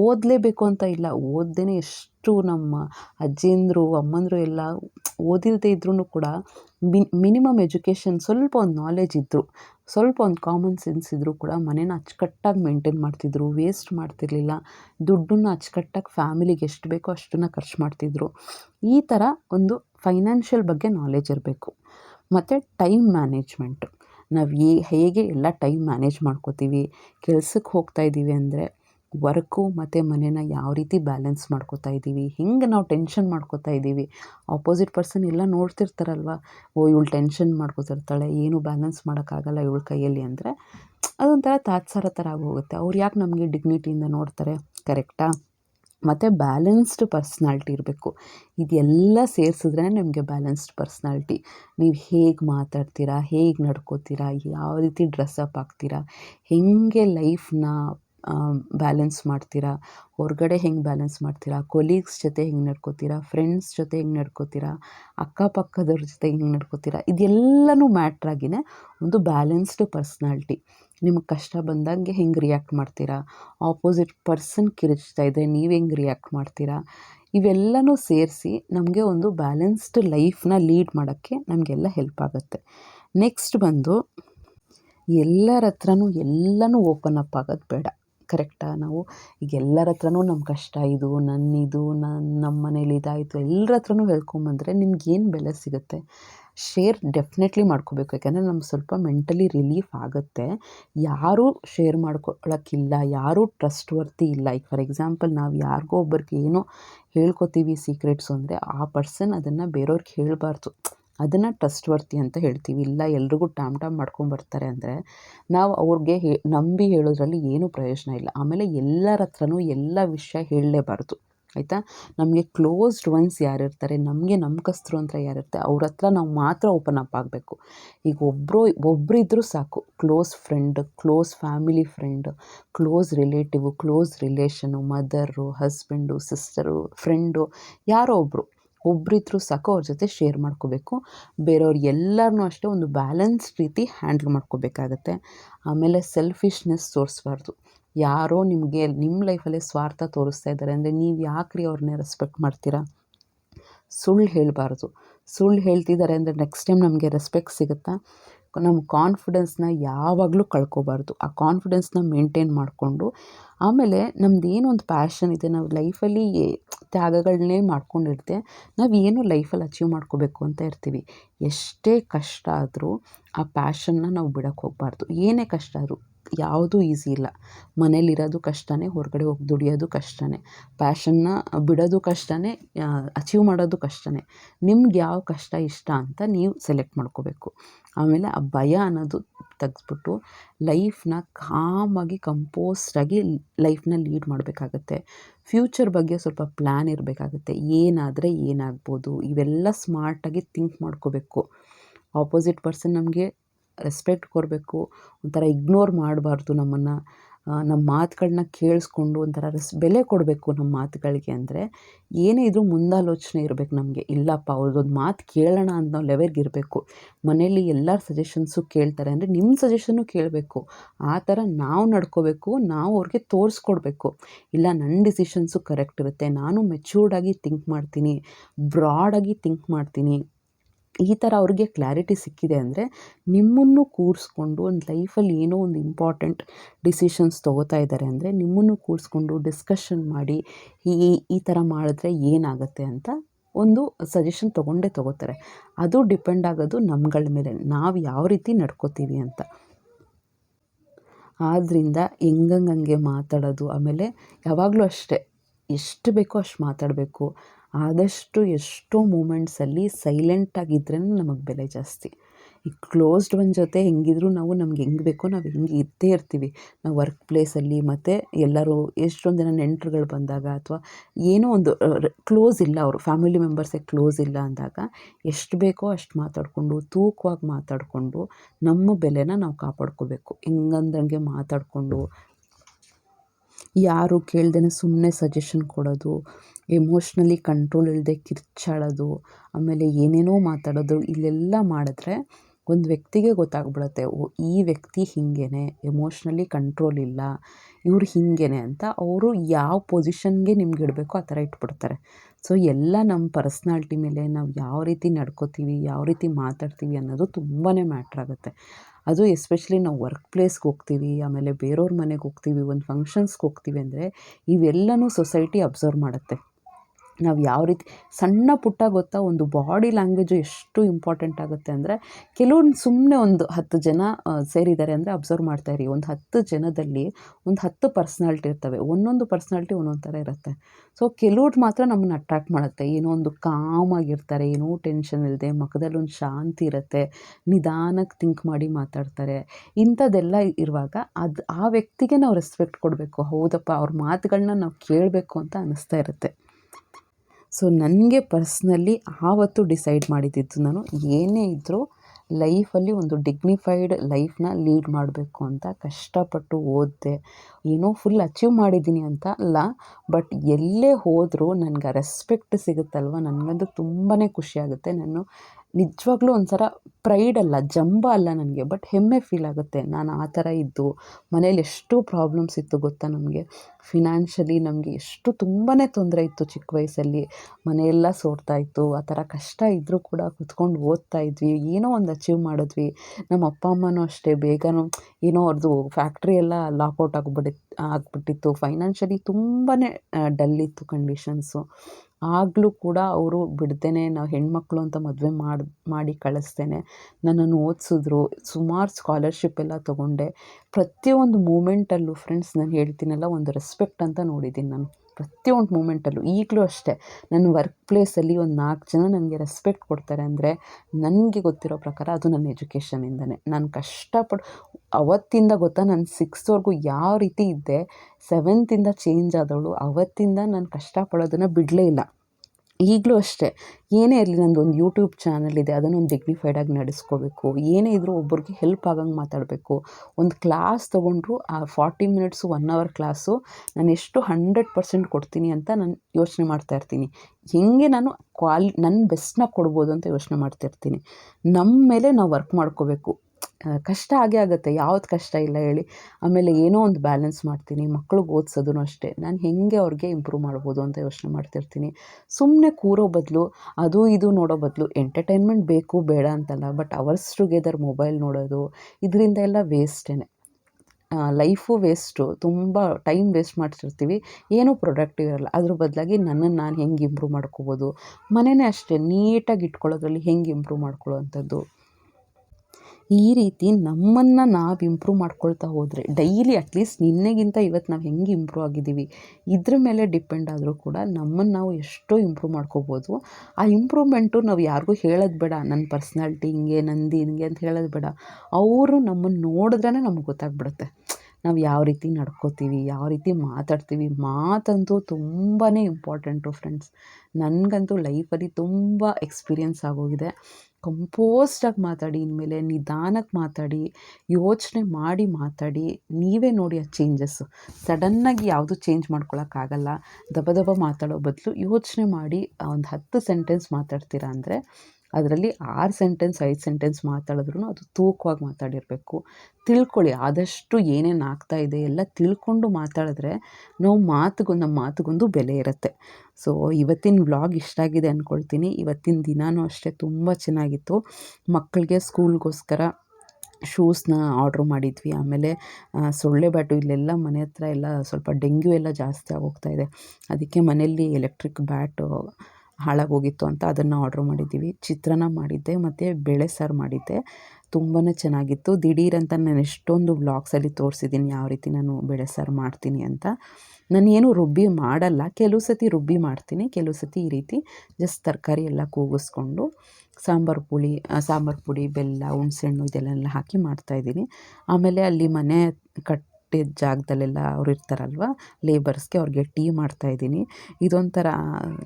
ಓದಲೇಬೇಕು ಅಂತ ಇಲ್ಲ. ಓದ್ದೇ ಎಷ್ಟು ನಮ್ಮ ಅಜ್ಜಿಯಂದರು ಅಮ್ಮಂದರು ಎಲ್ಲ ಓದಿಲ್ಲದೆ ಇದ್ರೂ ಕೂಡ ಮಿನಿಮಮ್ ಎಜುಕೇಷನ್ ಸ್ವಲ್ಪ ಒಂದು ನಾಲೆಜ್ ಇದ್ದರು ಸ್ವಲ್ಪ ಒಂದು ಕಾಮನ್ ಸೆನ್ಸ್ ಇದ್ದರೂ ಕೂಡ ಮನೇನ ಅಚ್ಚುಕಟ್ಟಾಗಿ ಮೇಂಟೈನ್ ಮಾಡ್ತಿದ್ರು. ವೇಸ್ಟ್ ಮಾಡ್ತಿರ್ಲಿಲ್ಲ. ದುಡ್ಡನ್ನು ಅಚ್ಚುಕಟ್ಟಾಗಿ ಫ್ಯಾಮಿಲಿಗೆ ಎಷ್ಟು ಬೇಕೋ ಅಷ್ಟನ್ನು ಖರ್ಚು ಮಾಡ್ತಿದ್ರು. ಈ ಥರ ಒಂದು ಫೈನಾನ್ಷಿಯಲ್ ಬಗ್ಗೆ ನಾಲೆಜ್ ಇರಬೇಕು. ಮತ್ತು ಟೈಮ್ ಮ್ಯಾನೇಜ್ಮೆಂಟು. ನಾವು ಏ ಹೇಗೆ ಎಲ್ಲ ಟೈಮ್ ಮ್ಯಾನೇಜ್ ಮಾಡ್ಕೋತೀವಿ ಕೆಲ್ಸಕ್ಕೆ ಹೋಗ್ತಾ ಇದ್ದೀವಿ ಅಂದರೆ ವರ್ಕು ಮತ್ತು ಮನೇನ ಯಾವ ರೀತಿ ಬ್ಯಾಲೆನ್ಸ್ ಮಾಡ್ಕೋತಾ ಇದ್ದೀವಿ ಹೆಂಗೆ ನಾವು ಟೆನ್ಷನ್ ಮಾಡ್ಕೋತಾ ಇದ್ದೀವಿ ಆಪೋಸಿಟ್ ಪರ್ಸನ್ ಎಲ್ಲ ನೋಡ್ತಿರ್ತಾರಲ್ವ, ಓ ಇವಳು ಟೆನ್ಷನ್ ಮಾಡ್ಕೋತಿರ್ತಾಳೆ, ಏನು ಬ್ಯಾಲೆನ್ಸ್ ಮಾಡೋಕ್ಕಾಗಲ್ಲ ಇವಳ ಕೈಯಲ್ಲಿ ಅಂದರೆ, ಅದೊಂಥರ ತಾತ್ಸಾರ ಥರ ಆಗೋಗುತ್ತೆ. ಅವ್ರು ಯಾಕೆ ನಮಗೆ ಡಿಗ್ನಿಟಿಯಿಂದ ನೋಡ್ತಾರೆ? ಕರೆಕ್ಟಾ ಮತ್ತು ಬ್ಯಾಲೆನ್ಸ್ಡ್ ಪರ್ಸ್ನಾಲ್ಟಿ ಇರಬೇಕು. ಇದೆಲ್ಲ ಸೇರಿಸಿದ್ರೆ ನಿಮಗೆ ಬ್ಯಾಲೆನ್ಸ್ಡ್ ಪರ್ಸ್ನಾಲ್ಟಿ. ನೀವು ಹೇಗೆ ಮಾತಾಡ್ತೀರಾ, ಹೇಗೆ ನಡ್ಕೋತೀರಾ, ಯಾವ ರೀತಿ ಡ್ರೆಸ್ಅಪ್ ಆಗ್ತೀರಾ, ಹೇಗೆ ಲೈಫ್ನ ಬ್ಯಾಲೆನ್ಸ್ ಮಾಡ್ತೀರಾ, ಹೊರಗಡೆ ಹೆಂಗೆ ಬ್ಯಾಲೆನ್ಸ್ ಮಾಡ್ತೀರಾ, ಕೊಲೀಗ್ಸ್ ಜೊತೆ ಹೆಂಗೆ ನಡ್ಕೋತೀರಾ, ಫ್ರೆಂಡ್ಸ್ ಜೊತೆ ಹೆಂಗೆ ನಡ್ಕೋತೀರಾ, ಅಕ್ಕಪಕ್ಕದವ್ರ ಜೊತೆ ಹೆಂಗೆ ನಡ್ಕೋತೀರಾ, ಇದೆಲ್ಲನೂ ಮ್ಯಾಟ್ರಾಗಿಯೇ ಒಂದು ಬ್ಯಾಲೆನ್ಸ್ಡ್ ಪರ್ಸ್ನಾಲ್ಟಿ. ನಿಮಗೆ ಕಷ್ಟ ಬಂದಂಗೆ ಹೆಂಗೆ ರಿಯಾಕ್ಟ್ ಮಾಡ್ತೀರಾ? ಆಪೋಸಿಟ್ ಪರ್ಸನ್ ಕಿರಿಚ್ತಾ ಇದೆ ನೀವು ಹೆಂಗೆ ರಿಯಾಕ್ಟ್ ಮಾಡ್ತೀರಾ? ಇವೆಲ್ಲನೂ ಸೇರಿಸಿ ನಮಗೆ ಒಂದು ಬ್ಯಾಲೆನ್ಸ್ಡ್ ಲೈಫ್ನ ಲೀಡ್ ಮಾಡೋಕ್ಕೆ ನಮಗೆಲ್ಲ ಹೆಲ್ಪ್ ಆಗುತ್ತೆ. ನೆಕ್ಸ್ಟ್ ಬಂದು ಎಲ್ಲರ ಹತ್ರನೂ ಎಲ್ಲನೂ ಓಪನ್ ಅಪ್ ಆಗೋದು ಬೇಡ. ಕರೆಕ್ಟಾ ನಾವು ಈಗ ಎಲ್ಲರ ಹತ್ರನೂ ನಮ್ಮ ಕಷ್ಟ ಇದು, ನನ್ನಿದು ನನ್ನ ನಮ್ಮ ಮನೇಲಿ ಇದಾಯಿತು ಎಲ್ಲರ ಹತ್ರನೂ ಹೇಳ್ಕೊಂಬಂದರೆ ನಿಮ್ಗೇನು ಬೆಲೆ ಸಿಗುತ್ತೆ? ಶೇರ್ ಡೆಫಿನೆಟ್ಲಿ ಮಾಡ್ಕೋಬೇಕು. ಯಾಕೆಂದರೆ ನಮ್ಗೆ ಸ್ವಲ್ಪ ಮೆಂಟಲಿ ರಿಲೀಫ್ ಆಗುತ್ತೆ. ಯಾರೂ ಶೇರ್ ಮಾಡ್ಕೊಳ್ಳೋಕ್ಕಿಲ್ಲ ಯಾರೂ ಟ್ರಸ್ಟ್ ವರ್ತಿ ಇಲ್ಲ. ಈಗ ಫಾರ್ ಎಕ್ಸಾಂಪಲ್ ನಾವು ಯಾರಿಗೋ ಒಬ್ಬರಿಗೆ ಏನೋ ಹೇಳ್ಕೊತೀವಿ ಸೀಕ್ರೆಟ್ಸು ಅಂದರೆ ಆ ಪರ್ಸನ್ ಅದನ್ನು ಬೇರೆಯವ್ರಿಗೆ ಹೇಳಬಾರ್ದು. ಅದನ್ನು ಟ್ರಸ್ಟ್ ವರ್ತಿ ಅಂತ ಹೇಳ್ತೀವಿ. ಇಲ್ಲ, ಎಲ್ರಿಗೂ ಟಾಮ್ ಟಾಮ್ ಮಾಡ್ಕೊಂಬರ್ತಾರೆ ಅಂದರೆ ನಾವು ಅವ್ರಿಗೆ ನಂಬಿ ಹೇಳೋದ್ರಲ್ಲಿ ಏನೂ ಪ್ರಯೋಜನ ಇಲ್ಲ. ಆಮೇಲೆ ಎಲ್ಲರ ಹತ್ರನೂ ಎಲ್ಲ ವಿಷಯ ಹೇಳಲೇಬಾರ್ದು. ಆಯಿತಾ? ನಮಗೆ ಕ್ಲೋಸ್ಡ್ ಒನ್ಸ್ ಯಾರಿರ್ತಾರೆ, ನಮಗೆ ನಂಬಿಕಸ್ತರು ಅಂತ ಯಾರಿರ್ತಾರೆ ಅವ್ರ ಹತ್ರ ನಾವು ಮಾತ್ರ ಓಪನ್ ಅಪ್ ಆಗಬೇಕು. ಈಗ ಒಬ್ಬರು ಒಬ್ಬರಿದ್ದರೂ ಸಾಕು. Close friend close family friend close relative close relation mother husband sister friend ಯಾರೋ ಒಬ್ಬರು ಒಬ್ಬರಿದ್ರೂ ಸಾಕು, ಅವ್ರ ಜೊತೆ ಶೇರ್ ಮಾಡ್ಕೋಬೇಕು. ಬೇರೆಯವ್ರು ಎಲ್ಲರನ್ನೂ ಅಷ್ಟೇ ಒಂದು ಬ್ಯಾಲೆನ್ಸ್ ರೀತಿ ಹ್ಯಾಂಡ್ಲ್ ಮಾಡ್ಕೋಬೇಕಾಗತ್ತೆ. ಆಮೇಲೆ ಸೆಲ್ಫಿಶ್ನೆಸ್ ತೋರಿಸ್ಬಾರ್ದು. ಯಾರೋ ನಿಮಗೆ ನಿಮ್ಮ ಲೈಫಲ್ಲೇ ಸ್ವಾರ್ಥ ತೋರಿಸ್ತಾ ಇದ್ದಾರೆ. ಅಂದರೆ ನೀವು ಯಾಕ್ರಿ ಅವ್ರನ್ನೇ ರೆಸ್ಪೆಕ್ಟ್ ಮಾಡ್ತೀರಾ? ಸುಳ್ಳು ಹೇಳಬಾರ್ದು. ಸುಳ್ಳು ಹೇಳ್ತಿದ್ದಾರೆ ಅಂದರೆ ನೆಕ್ಸ್ಟ್ ಟೈಮ್ ನಮಗೆ ರೆಸ್ಪೆಕ್ಟ್ ಸಿಗುತ್ತಾ? ನಮ್ಮ ಕಾನ್ಫಿಡೆನ್ಸ್ನ ಯಾವಾಗಲೂ ಕಳ್ಕೋಬಾರ್ದು. ಆ ಕಾನ್ಫಿಡೆನ್ಸ್ನ ಮೇಂಟೈನ್ ಮಾಡಿಕೊಂಡು, ಆಮೇಲೆ ನಮ್ದು ಏನೋ ಒಂದು ಪ್ಯಾಷನ್ ಇದೆ. ನಾವು ಲೈಫಲ್ಲಿ ತ್ಯಾಗಗಳನ್ನೇ ಮಾಡ್ಕೊಂಡಿರ್ತೆ. ನಾವು ಏನು ಲೈಫಲ್ಲಿ ಅಚೀವ್ ಮಾಡ್ಕೋಬೇಕು ಅಂತ ಇರ್ತೀವಿ. ಎಷ್ಟೇ ಕಷ್ಟ ಆದರೂ ಆ ಪ್ಯಾಷನ್ನ ನಾವು ಬಿಡೋಕ್ಕೆ ಹೋಗಬಾರ್ದು. ಏನೇ ಕಷ್ಟ ಆದರೂ. ಯಾವುದೂ ಈಸಿ ಇಲ್ಲ. ಮನೇಲಿರೋದು ಕಷ್ಟನೇ, ಹೊರಗಡೆ ಹೋಗಿ ದುಡಿಯೋದು ಕಷ್ಟನೇ, ಪ್ಯಾಷನ್ನ ಬಿಡೋದು ಕಷ್ಟನೇ ಅಚೀವ್ ಮಾಡೋದು ಕಷ್ಟನೇ. ನಿಮ್ಗೆ ಯಾವ ಕಷ್ಟ ಇಷ್ಟ ಅಂತ ನೀವು ಸೆಲೆಕ್ಟ್ ಮಾಡ್ಕೋಬೇಕು. ಆಮೇಲೆ ಆ ಭಯ ಅನ್ನೋದು ತೆಗೆದ್ಬಿಟ್ಟು ಲೈಫ್ನ ಕಾಮಾಗಿ ಕಂಪೋಸ್ಟಾಗಿ ಲೈಫ್ನ ಲೀಡ್ ಮಾಡಬೇಕಾಗತ್ತೆ. ಫ್ಯೂಚರ್ ಬಗ್ಗೆ ಸ್ವಲ್ಪ ಪ್ಲ್ಯಾನ್ ಇರಬೇಕಾಗುತ್ತೆ. ಏನಾದರೆ ಏನಾಗ್ಬೋದು? ಇವೆಲ್ಲ ಸ್ಮಾರ್ಟಾಗಿ ಥಿಂಕ್ ಮಾಡ್ಕೋಬೇಕು. ಆಪೋಸಿಟ್ ಪರ್ಸನ್ ನಮಗೆ ರೆಸ್ಪೆಕ್ಟ್ ಕೊಡಬೇಕು, ಒಂಥರ ಇಗ್ನೋರ್ ಮಾಡಬಾರ್ದು ನಮ್ಮನ್ನು. ನಮ್ಮ ಮಾತುಗಳನ್ನ ಕೇಳಿಸ್ಕೊಂಡು ಒಂಥರ ರೆಸ್ ಬೆಲೆ ಕೊಡಬೇಕು ನಮ್ಮ ಮಾತುಗಳಿಗೆ ಅಂದರೆ ಏನೇ ಇದ್ದರೂ ಮುಂದಾಲೋಚನೆ ಇರಬೇಕು ನಮಗೆ. ಇಲ್ಲಪ್ಪ ಅವ್ರದ್ದೊಂದು ಮಾತು ಕೇಳೋಣ ಅನ್ನೋ ಲೆವೆಲ್ಗೆ ಇರಬೇಕು. ಮನೇಲಿ ಎಲ್ಲರ ಸಜೆಷನ್ಸು ಕೇಳ್ತಾರೆ ಅಂದರೆ ನಿಮ್ಮ ಸಜೆಷನ್ನು ಕೇಳಬೇಕು. ಆ ಥರ ನಾವು ನಡ್ಕೋಬೇಕು, ನಾವು ಅವ್ರಿಗೆ ತೋರಿಸ್ಕೊಡ್ಬೇಕು. ಇಲ್ಲ ನನ್ನ ಡಿಸಿಷನ್ಸು ಕರೆಕ್ಟ್ ಇರುತ್ತೆ, ನಾನು ಮೆಚೂರ್ಡಾಗಿ ಥಿಂಕ್ ಮಾಡ್ತೀನಿ ಬ್ರಾಡಾಗಿ ಥಿಂಕ್ ಮಾಡ್ತೀನಿ. ಈ ಥರ ಅವ್ರಿಗೆ ಕ್ಲಾರಿಟಿ ಸಿಕ್ಕಿದೆ ಅಂದರೆ ನಿಮ್ಮನ್ನು ಕೂರಿಸ್ಕೊಂಡು ಒಂದು ಲೈಫಲ್ಲಿ ಏನೋ ಒಂದು ಇಂಪಾರ್ಟೆಂಟ್ ಡಿಸಿಷನ್ಸ್ ತೊಗೋತಾ ಇದ್ದಾರೆ ಅಂದರೆ ನಿಮ್ಮನ್ನು ಕೂರಿಸ್ಕೊಂಡು ಡಿಸ್ಕಷನ್ ಮಾಡಿ ಈ ಈ ಥರ ಮಾಡಿದ್ರೆ ಏನಾಗುತ್ತೆ ಅಂತ ಒಂದು ಸಜೆಷನ್ ತೊಗೊಂಡೇ ತೊಗೋತಾರೆ. ಅದು ಡಿಪೆಂಡ್ ಆಗೋದು ನಮ್ಗಳ ಮೇಲೆ. ನಾವು ಯಾವ ರೀತಿ ನಡ್ಕೋತೀವಿ ಅಂತ. ಆದ್ದರಿಂದ ಹೆಂಗಂಗೆ ಮಾತಾಡೋದು, ಆಮೇಲೆ ಯಾವಾಗಲೂ ಅಷ್ಟೇ. ಎಷ್ಟು ಬೇಕೋ ಅಷ್ಟು ಮಾತಾಡಬೇಕು. ಆದಷ್ಟು ಎಷ್ಟೋ ಮೂಮೆಂಟ್ಸಲ್ಲಿ ಸೈಲೆಂಟಾಗಿದ್ರೇ ನಮಗೆ ಬೆಲೆ ಜಾಸ್ತಿ. ಈ ಕ್ಲೋಸ್ಡ್ ಒನ್ ಜೊತೆ ಹೆಂಗಿದ್ರು ನಾವು ನಮ್ಗೆ ಹೆಂಗೆ ಬೇಕೋ ನಾವು ಹೆಂಗೆ ಇದ್ದೇ ಇರ್ತೀವಿ. ನಾವು ವರ್ಕ್ ಪ್ಲೇಸಲ್ಲಿ ಮತ್ತು ಎಲ್ಲರೂ ಎಷ್ಟೊಂದು ಜನ ನೆಂಟರುಗಳು ಬಂದಾಗ ಅಥವಾ ಏನೋ ಒಂದು ಕ್ಲೋಸ್ ಇಲ್ಲ ಅವರು ಫ್ಯಾಮಿಲಿ ಮೆಂಬರ್ಸೇ ಕ್ಲೋಸ್ ಇಲ್ಲ ಅಂದಾಗ ಎಷ್ಟು ಬೇಕೋ ಅಷ್ಟು ಮಾತಾಡಿಕೊಂಡು ತೂಕವಾಗಿ ಮಾತಾಡಿಕೊಂಡು ನಮ್ಮ ಬೆಲೆನ ನಾವು ಕಾಪಾಡ್ಕೋಬೇಕು. ಹೆಂಗಂದಂಗೆ ಮಾತಾಡಿಕೊಂಡು ಯಾರು ಕೇಳ್ದೇ ಸುಮ್ಮನೆ ಸಜೆಷನ್ ಕೊಡೋದು ಎಮೋಷ್ನಲಿ ಕಂಟ್ರೋಲ್ ಇಲ್ಲದೆ ಕಿರ್ಚಾಡೋದು, ಆಮೇಲೆ ಏನೇನೋ ಮಾತಾಡೋದು, ಇಲ್ಲೆಲ್ಲ ಮಾಡಿದ್ರೆ ಒಂದು ವ್ಯಕ್ತಿಗೆ ಗೊತ್ತಾಗ್ಬಿಡುತ್ತೆ, ಓ, ಈ ವ್ಯಕ್ತಿ ಹೀಗೇನೆ ಎಮೋಷ್ನಲಿ ಕಂಟ್ರೋಲ್ ಇಲ್ಲ, ಇವ್ರು ಹೀಗೇನೆ ಅಂತ ಅವರು ಯಾವ ಪೊಸಿಷನ್ಗೆ ನಿಮ್ಗೆ ಇಡಬೇಕು ಆ ಥರ ಇಟ್ಬಿಡ್ತಾರೆ. ಸೊ ಎಲ್ಲ ನಮ್ಮ ಪರ್ಸ್ನಾಲ್ಟಿ ಮೇಲೆ ನಾವು ಯಾವ ರೀತಿ ನಡ್ಕೋತೀವಿ, ಯಾವ ರೀತಿ ಮಾತಾಡ್ತೀವಿ ಅನ್ನೋದು ತುಂಬಾ ಮ್ಯಾಟ್ರ್ ಆಗುತ್ತೆ. ಅದು ಎಸ್ಪೆಷಲಿ ನಾವು ವರ್ಕ್ ಪ್ಲೇಸ್ಗೆ ಹೋಗ್ತೀವಿ, ಆಮೇಲೆ ಬೇರೆಯವ್ರ ಮನೆಗೆ ಹೋಗ್ತೀವಿ, ಒಂದು ಫಂಕ್ಷನ್ಸ್ಗೆ ಹೋಗ್ತೀವಿ ಅಂದರೆ ಇವೆಲ್ಲವೂ ಸೊಸೈಟಿ ಅಬ್ಸರ್ವ್ ಮಾಡುತ್ತೆ. ನಾವು ಯಾವ ರೀತಿ ಸಣ್ಣ ಪುಟ್ಟ ಗೊತ್ತಾ ಒಂದು ಬಾಡಿ ಲ್ಯಾಂಗ್ವೇಜು ಎಷ್ಟು ಇಂಪಾರ್ಟೆಂಟ್ ಆಗುತ್ತೆ ಅಂದರೆ ಕೆಲವೊಂದು ಸುಮ್ಮನೆ ಒಂದು ಹತ್ತು ಜನ ಸೇರಿದ್ದಾರೆ ಅಂದರೆ ಅಬ್ಸರ್ವ್ ಮಾಡ್ತಾಯಿರಿ ಒಂದು ಹತ್ತು ಜನದಲ್ಲಿ ಒಂದು ಹತ್ತು ಪರ್ಸ್ನಾಲ್ಟಿ ಇರ್ತವೆ. ಒಂದೊಂದು ಪರ್ಸ್ನಾಲ್ಟಿ ಒಂದೊಂದು ಥರ ಇರುತ್ತೆ. ಸೊ ಕೆಲವ್ರು ಮಾತ್ರ ನಮ್ಮನ್ನು ಅಟ್ರಾಕ್ಟ್ ಮಾಡುತ್ತೆ. ಏನೋ ಒಂದು ಕಾಮಾಗಿರ್ತಾರೆ ಏನೋ ಟೆನ್ಷನ್ ಇಲ್ಲದೆ ಮುಖದಲ್ಲಿ ಒಂದು ಶಾಂತಿ ಇರುತ್ತೆ ನಿಧಾನಕ್ಕೆ ಥಿಂಕ್ ಮಾಡಿ ಮಾತಾಡ್ತಾರೆ. ಇಂಥದ್ದೆಲ್ಲ ಇರುವಾಗ ಅದು ಆ ವ್ಯಕ್ತಿಗೆ ನಾವು ರೆಸ್ಪೆಕ್ಟ್ ಕೊಡಬೇಕು. ಹೌದಪ್ಪ, ಅವ್ರ ಮಾತುಗಳನ್ನ ನಾವು ಕೇಳಬೇಕು ಅಂತ ಅನ್ನಿಸ್ತಾ ಇರುತ್ತೆ. ಸೊ ನನಗೆ ಪರ್ಸ್ನಲಿ ಆವತ್ತು ಡಿಸೈಡ್ ಮಾಡಿದ್ದಿದ್ದು ನಾನು ಏನೇ ಇದ್ದರೂ ಲೈಫಲ್ಲಿ ಒಂದು ಡಿಗ್ನಿಫೈಡ್ ಲೈಫ್ನ ಲೀಡ್ ಮಾಡಬೇಕು ಅಂತ ಕಷ್ಟಪಟ್ಟು ಓದಿದೆ. ಏನೋ ಫುಲ್ ಅಚೀವ್ ಮಾಡಿದ್ದೀನಿ ಅಂತ ಅಲ್ಲ, ಬಟ್ ಎಲ್ಲೇ ಹೋದರೂ ನನಗೆ ರೆಸ್ಪೆಕ್ಟ್ ಸಿಗುತ್ತಲ್ವ? ನನಗಂತೂ ತುಂಬಾ ಖುಷಿಯಾಗುತ್ತೆ ನಾನು ನಿಜವಾಗ್ಲೂ ಒಂಥರ ಪ್ರೈಡ್ ಅಲ್ಲ, ಜಂಬ ಅಲ್ಲ ನನಗೆ. ಬಟ್ ಹೆಮ್ಮೆ ಫೀಲ್ ಆಗುತ್ತೆ. ನಾನು ಆ ಥರ ಇದ್ದು, ಮನೇಲಿ ಎಷ್ಟು ಪ್ರಾಬ್ಲಮ್ಸ್ ಇತ್ತು ಗೊತ್ತಾ ನಮಗೆ? ಫಿನಾನ್ಷಿಯಲಿ ನಮಗೆ ಎಷ್ಟು ತುಂಬಾ ತೊಂದರೆ ಇತ್ತು ಚಿಕ್ಕ ವಯಸ್ಸಲ್ಲಿ. ಮನೆಯೆಲ್ಲ ಸೋರ್ತಾ ಇತ್ತು. ಆ ಥರ ಕಷ್ಟ ಇದ್ದರೂ ಕೂಡ ಕುತ್ಕೊಂಡು ಓದ್ತಾ ಇದ್ವಿ. ಏನೋ ಒಂದು ಅಚೀವ್ ಮಾಡಿದ್ವಿ. ನಮ್ಮ ಅಪ್ಪ, ಅಮ್ಮನೂ ಅಷ್ಟೇ. ಬೇಗನೂ ಏನೋ ಅವ್ರದ್ದು ಫ್ಯಾಕ್ಟ್ರಿ ಎಲ್ಲ ಲಾಕ್ಔಟ್ ಆಗಿಬಿಡಿ ಆಗಿಬಿಟ್ಟಿತ್ತು. ಫೈನಾನ್ಷಿಯಲಿ ತುಂಬಾ ಡಲ್ ಇತ್ತು ಕಂಡೀಷನ್ಸು ಆಗಲೂ ಕೂಡ ಅವರು ಬಿಡ್ದೇನೆ ನಾವು ಹೆಣ್ಮಕ್ಳು ಅಂತ ಮದುವೆ ಮಾಡಿ ಮಾಡಿ ಕಳಿಸ್ತೇನೆ. ನನ್ನನ್ನು ಓದಿಸಿದ್ರು. ಸುಮಾರು ಸ್ಕಾಲರ್ಶಿಪ್ ಎಲ್ಲ ತೊಗೊಂಡೆ. ಪ್ರತಿಯೊಂದು ಮೂಮೆಂಟಲ್ಲೂ ಫ್ರೆಂಡ್ಸ್ ನಾನು ಹೇಳ್ತೀನಲ್ಲ, ಒಂದು ರೆಸ್ಪೆಕ್ಟ್ ಅಂತ ನೋಡಿದ್ದೀನಿ ನಾನು. ಪ್ರತಿಯೊಂದು ಮೂಮೆಂಟಲ್ಲೂ ಈಗಲೂ ಅಷ್ಟೇ ನನ್ನ ವರ್ಕ್ ಪ್ಲೇಸಲ್ಲಿ ಒಂದು ನಾಲ್ಕು ಜನ ನನಗೆ ರೆಸ್ಪೆಕ್ಟ್ ಕೊಡ್ತಾರೆ ಅಂದರೆ ನನಗೆ ಗೊತ್ತಿರೋ ಪ್ರಕಾರ ಅದು ನನ್ನ ಎಜುಕೇಷನಿಂದನೇ ನಾನು ಕಷ್ಟಪಡು, ಅವತ್ತಿಂದ ಗೊತ್ತಾ ನಾನು ಸಿಕ್ಸ್ತ್ವರೆಗೂ ಯಾವ ರೀತಿ ಇದ್ದೆ ಸೆವೆಂತಿಂದ ಚೇಂಜ್ ಆದವಳು, ಅವತ್ತಿಂದ ನಾನು ಕಷ್ಟಪಡೋದನ್ನು ಬಿಡಲೇ ಇಲ್ಲ. ಈಗಲೂ ಅಷ್ಟೇ, ಏನೇ ಇರಲಿ ನಂದು ಒಂದು ಯೂಟ್ಯೂಬ್ ಚಾನಲ್ ಇದೆ ಅದನ್ನೊಂದು ಡಿಗ್ನಿಫೈಡಾಗಿ ನಡೆಸ್ಕೋಬೇಕು, ಏನೇ ಇದ್ದರೂ ಒಬ್ರಿಗೆ ಹೆಲ್ಪ್ ಆಗಂಗೆ ಮಾತಾಡಬೇಕು. ಒಂದು ಕ್ಲಾಸ್ ತೊಗೊಂಡ್ರು, ಆ forty minutes one hour class ನಾನು ಎಷ್ಟು ಹಂಡ್ರೆಡ್ ಪರ್ಸೆಂಟ್ ಕೊಡ್ತೀನಿ ಅಂತ ನಾನು ಯೋಚನೆ ಮಾಡ್ತಾ ಇರ್ತೀನಿ. ಹೆಂಗೆ ನಾನು ಕ್ವಾಲಿ ನನ್ನ ಬೆಸ್ಟ್ನ ಕೊಡ್ಬೋದು ಅಂತ ಯೋಚನೆ ಮಾಡ್ತಿರ್ತೀನಿ ನಮ್ಮ ಮೇಲೆ ನಾವು ವರ್ಕ್ ಮಾಡ್ಕೋಬೇಕು. ಕಷ್ಟ ಆಗೇ ಆಗುತ್ತೆ. ಯಾವ್ದು ಕಷ್ಟ ಇಲ್ಲ ಹೇಳಿ. ಆಮೇಲೆ ಏನೋ ಒಂದು ಬ್ಯಾಲೆನ್ಸ್ ಮಾಡ್ತೀನಿ, ಮಕ್ಳಿಗೆ ಓದ್ಸೋದೂ ಅಷ್ಟೇ. ನಾನು ಹೇಗೆ ಅವ್ರಿಗೆ ಇಂಪ್ರೂವ್ ಮಾಡ್ಬೋದು ಅಂತ ಯೋಚನೆ ಮಾಡ್ತಿರ್ತೀನಿ. ಸುಮ್ಮನೆ ಕೂರೋ ಬದಲು, ಅದು ಇದು ನೋಡೋ ಬದಲು ಎಂಟರ್ಟೈನ್ಮೆಂಟ್ ಬೇಕು, ಬೇಡ ಅಂತಲ್ಲ ಬಟ್ ಅವರ್ಸ್ ಟುಗೆದರ್ ಮೊಬೈಲ್ ನೋಡೋದು, ಇದರಿಂದ ಎಲ್ಲ ವೇಸ್ಟೇ ಲೈಫು ವೇಸ್ಟು ತುಂಬ ಟೈಮ್ ವೇಸ್ಟ್ ಮಾಡ್ತಿರ್ತೀವಿ. ಏನೂ ಪ್ರೊಡಕ್ಟಿವ್ ಇರಲ್ಲ. ಅದ್ರ ಬದಲಾಗಿ ನನ್ನನ್ನು ನಾನು ಹೆಂಗೆ ಇಂಪ್ರೂವ್ ಮಾಡ್ಕೋಬೋದು? ಮನೆಯೇ ಅಷ್ಟೇ, ನೀಟಾಗಿ ಇಟ್ಕೊಳ್ಳೋದ್ರಲ್ಲಿ ಹೆಂಗೆ ಇಂಪ್ರೂವ್ ಮಾಡ್ಕೊಳ್ಳೋ ಅಂಥದ್ದು? ಈ ರೀತಿ ನಮ್ಮನ್ನು ನಾವು ಇಂಪ್ರೂವ್ ಮಾಡ್ಕೊಳ್ತಾ ಹೋದರೆ ಡೈಲಿ ಅಟ್ಲೀಸ್ಟ್ ನಿನ್ನೆಗಿಂತ ಇವತ್ತು ನಾವು ಹೆಂಗೆ ಇಂಪ್ರೂವ್ ಆಗಿದ್ದೀವಿ, ಇದ್ರ ಮೇಲೆ ಡಿಪೆಂಡ್ ಆದರೂ ಕೂಡ ನಮ್ಮನ್ನು ನಾವು ಎಷ್ಟೋ ಇಂಪ್ರೂವ್ ಮಾಡ್ಕೋಬೋದು. ಆ ಇಂಪ್ರೂವ್ಮೆಂಟು ನಾವು ಯಾರಿಗೂ ಹೇಳೋದು ಬೇಡ ನನ್ನ ಪರ್ಸ್ನಾಲ್ಟಿ ಹಿಂಗೆ, ನಂದು ಹಿಂಗೆ ಅಂತ ಹೇಳೋದು ಬೇಡ. ಅವರು ನಮ್ಮನ್ನು ನೋಡಿದ್ರೇ ನಮ್ಗೆ ಗೊತ್ತಾಗ್ಬಿಡುತ್ತೆ. ನಾವು ಯಾವ ರೀತಿ ನಡ್ಕೋತೀವಿ, ಯಾವ ರೀತಿ ಮಾತಾಡ್ತೀವಿ ಮಾತಂತೂ ತುಂಬಾ ಇಂಪಾರ್ಟೆಂಟು ಫ್ರೆಂಡ್ಸ್ ನನಗಂತೂ ಲೈಫಲ್ಲಿ ತುಂಬ ಎಕ್ಸ್ಪೀರಿಯೆನ್ಸ್ ಆಗೋಗಿದೆ. ಕಂಪೋಸ್ಟಾಗಿ ಮಾತಾಡಿ, ಇನ್ಮೇಲೆ ನಿಧಾನಕ್ಕೆ ಮಾತಾಡಿ, ಯೋಚನೆ ಮಾಡಿ ಮಾತಾಡಿ, ನೀವೇ ನೋಡಿ ಆ ಚೇಂಜಸ್ಸು ಸಡನ್ನಾಗಿ ಯಾವುದು ಚೇಂಜ್ ಮಾಡ್ಕೊಳಕ್ಕಾಗಲ್ಲ ದಬ ದಬ ಮಾತಾಡೋ ಬದಲು ಯೋಚನೆ ಮಾಡಿ ಒಂದು ಹತ್ತು ಸೆಂಟೆನ್ಸ್ ಮಾತಾಡ್ತೀರಾ ಅಂದರೆ ಅದರಲ್ಲಿ ಆರು ಸೆಂಟೆನ್ಸ್, ಐದು ಸೆಂಟೆನ್ಸ್ ಮಾತಾಡಿದ್ರೂ ಅದು ತೂಕವಾಗಿ ಮಾತಾಡಿರಬೇಕು. ತಿಳ್ಕೊಳ್ಳಿ, ಆದಷ್ಟು ಏನೇನು ಆಗ್ತಾ ಇದೆ ಎಲ್ಲ ತಿಳ್ಕೊಂಡು ಮಾತಾಡಿದ್ರೆ ನಾವು ಮಾತುಗೊಂದು ನಮ್ಮ ಮಾತಿಗೊಂದು ಬೆಲೆ ಇರುತ್ತೆ. ಸೊ ಇವತ್ತಿನ ವ್ಲಾಗ್ ಇಷ್ಟ ಆಗಿದೆ ಅಂದ್ಕೊಳ್ತೀನಿ ಇವತ್ತಿನ ದಿನಾನೂ ಅಷ್ಟೇ ತುಂಬ ಚೆನ್ನಾಗಿತ್ತು. ಮಕ್ಕಳಿಗೆ ಸ್ಕೂಲ್ಗೋಸ್ಕರ ಶೂಸ್ನ ಆರ್ಡ್ರ್ ಮಾಡಿದ್ವಿ. ಆಮೇಲೆ ಸೊಳ್ಳೆ ಬ್ಯಾಟು ಇಲ್ಲೆಲ್ಲ ಮನೆ ಹತ್ರ ಎಲ್ಲ ಸ್ವಲ್ಪ ಡೆಂಗ್ಯೂ ಎಲ್ಲ ಜಾಸ್ತಿ ಆಗೋಗ್ತಾ ಇದೆ. ಅದಕ್ಕೆ ಮನೆಯಲ್ಲಿ ಎಲೆಕ್ಟ್ರಿಕ್ ಬ್ಯಾಟು ಹಾಳಾಗೋಗಿತ್ತು ಅಂತ ಅದನ್ನು ಆರ್ಡ್ರ್ ಮಾಡಿದ್ದೀವಿ. ಚಿತ್ರಾನ್ನ ಮಾಡಿದ್ದೆ, ಮತ್ತು ಬೇಳೆ ಸಾರು ಮಾಡಿದ್ದೆ. ತುಂಬಾ ಚೆನ್ನಾಗಿತ್ತು. ದಿಢೀರಂತ ನಾನು ಎಷ್ಟೊಂದು ವ್ಲಾಗ್ಸಲ್ಲಿ ತೋರಿಸಿದ್ದೀನಿ, ಯಾವ ರೀತಿ ನಾನು ಬೇಳೆ ಸಾರು ಮಾಡ್ತೀನಿ ಅಂತ. ನಾನು ಏನು ರುಬ್ಬಿ ಮಾಡಲ್ಲ. ಕೆಲವು ಸತಿ ರುಬ್ಬಿ ಮಾಡ್ತೀನಿ, ಕೆಲವು ಸತಿ ಈ ರೀತಿ. ಜಸ್ಟ್ ತರಕಾರಿ ಎಲ್ಲ ಕೂಗಿಸ್ಕೊಂಡು ಸಾಂಬಾರು ಪುಳಿ ಸಾಂಬಾರು ಪುಡಿ, ಬೆಲ್ಲ, ಹುಣ್ಸೆಹಣ್ಣು ಇದೆಲ್ಲ ಹಾಕಿ ಮಾಡ್ತಾಯಿದ್ದೀನಿ ಆಮೇಲೆ ಅಲ್ಲಿ ಮನೆ ಕಟ್ ಕಟ್ಟಿದ ಜಾಗದಲ್ಲೆಲ್ಲ ಅವ್ರು ಇರ್ತಾರಲ್ವ? ಲೇಬರ್ಸ್ಗೆ ಅವ್ರಿಗೆ ಟೀ ಮಾಡ್ತಾಯಿದ್ದೀನಿ ಇದೊಂಥರ,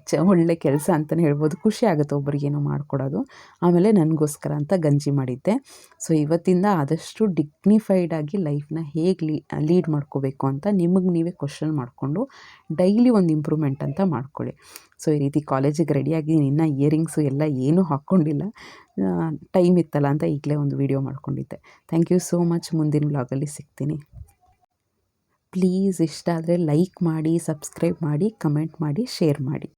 ಚ, ಒಳ್ಳೆ ಕೆಲಸ ಅಂತಲೇ ಹೇಳ್ಬೋದು. ಖುಷಿ ಆಗುತ್ತೆ ಒಬ್ರಿಗೇನೋ ಮಾಡಿಕೊಡೋದು. ಆಮೇಲೆ ನನಗೋಸ್ಕರ ಅಂತ ಗಂಜಿ ಮಾಡಿದ್ದೆ. ಸೊ ಇವತ್ತಿಂದ ಆದಷ್ಟು ಡಿಗ್ನಿಫೈಡ್ ಆಗಿ ಲೈಫ್ನ ಹೇಗೆ ಲೀ ಲೀಡ್ ಮಾಡ್ಕೋಬೇಕು ಅಂತ ನಿಮಗೆ ನೀವೇ ಕ್ವಶನ್ ಮಾಡಿಕೊಂಡು ಡೈಲಿ ಒಂದು ಇಂಪ್ರೂವ್ಮೆಂಟ್ ಅಂತ ಮಾಡ್ಕೊಳ್ಳಿ. ಸೊ ಈ ರೀತಿ ಕಾಲೇಜಿಗೆ ರೆಡಿಯಾಗಿ ಇನ್ನು ಇಯರಿಂಗ್ಸು ಎಲ್ಲ ಏನೂ ಹಾಕ್ಕೊಂಡಿಲ್ಲ. ಟೈಮ್ ಇತ್ತಲ್ಲ ಅಂತ ಈಗಲೇ ಒಂದು ವೀಡಿಯೋ ಮಾಡ್ಕೊಂಡಿದ್ದೆ. ಥ್ಯಾಂಕ್ ಯು ಸೋ ಮಚ್ ಮುಂದಿನ ಬ್ಲಾಗಲ್ಲಿ ಸಿಗ್ತೀನಿ. ಪ್ಲೀಸ್ ಇಷ್ಟ ಆದರೆ ಲೈಕ್ ಮಾಡಿ ಸಬ್ಸ್ಕ್ರೈಬ್ ಮಾಡಿ ಕಮೆಂಟ್ ಮಾಡಿ ಶೇರ್ ಮಾಡಿ.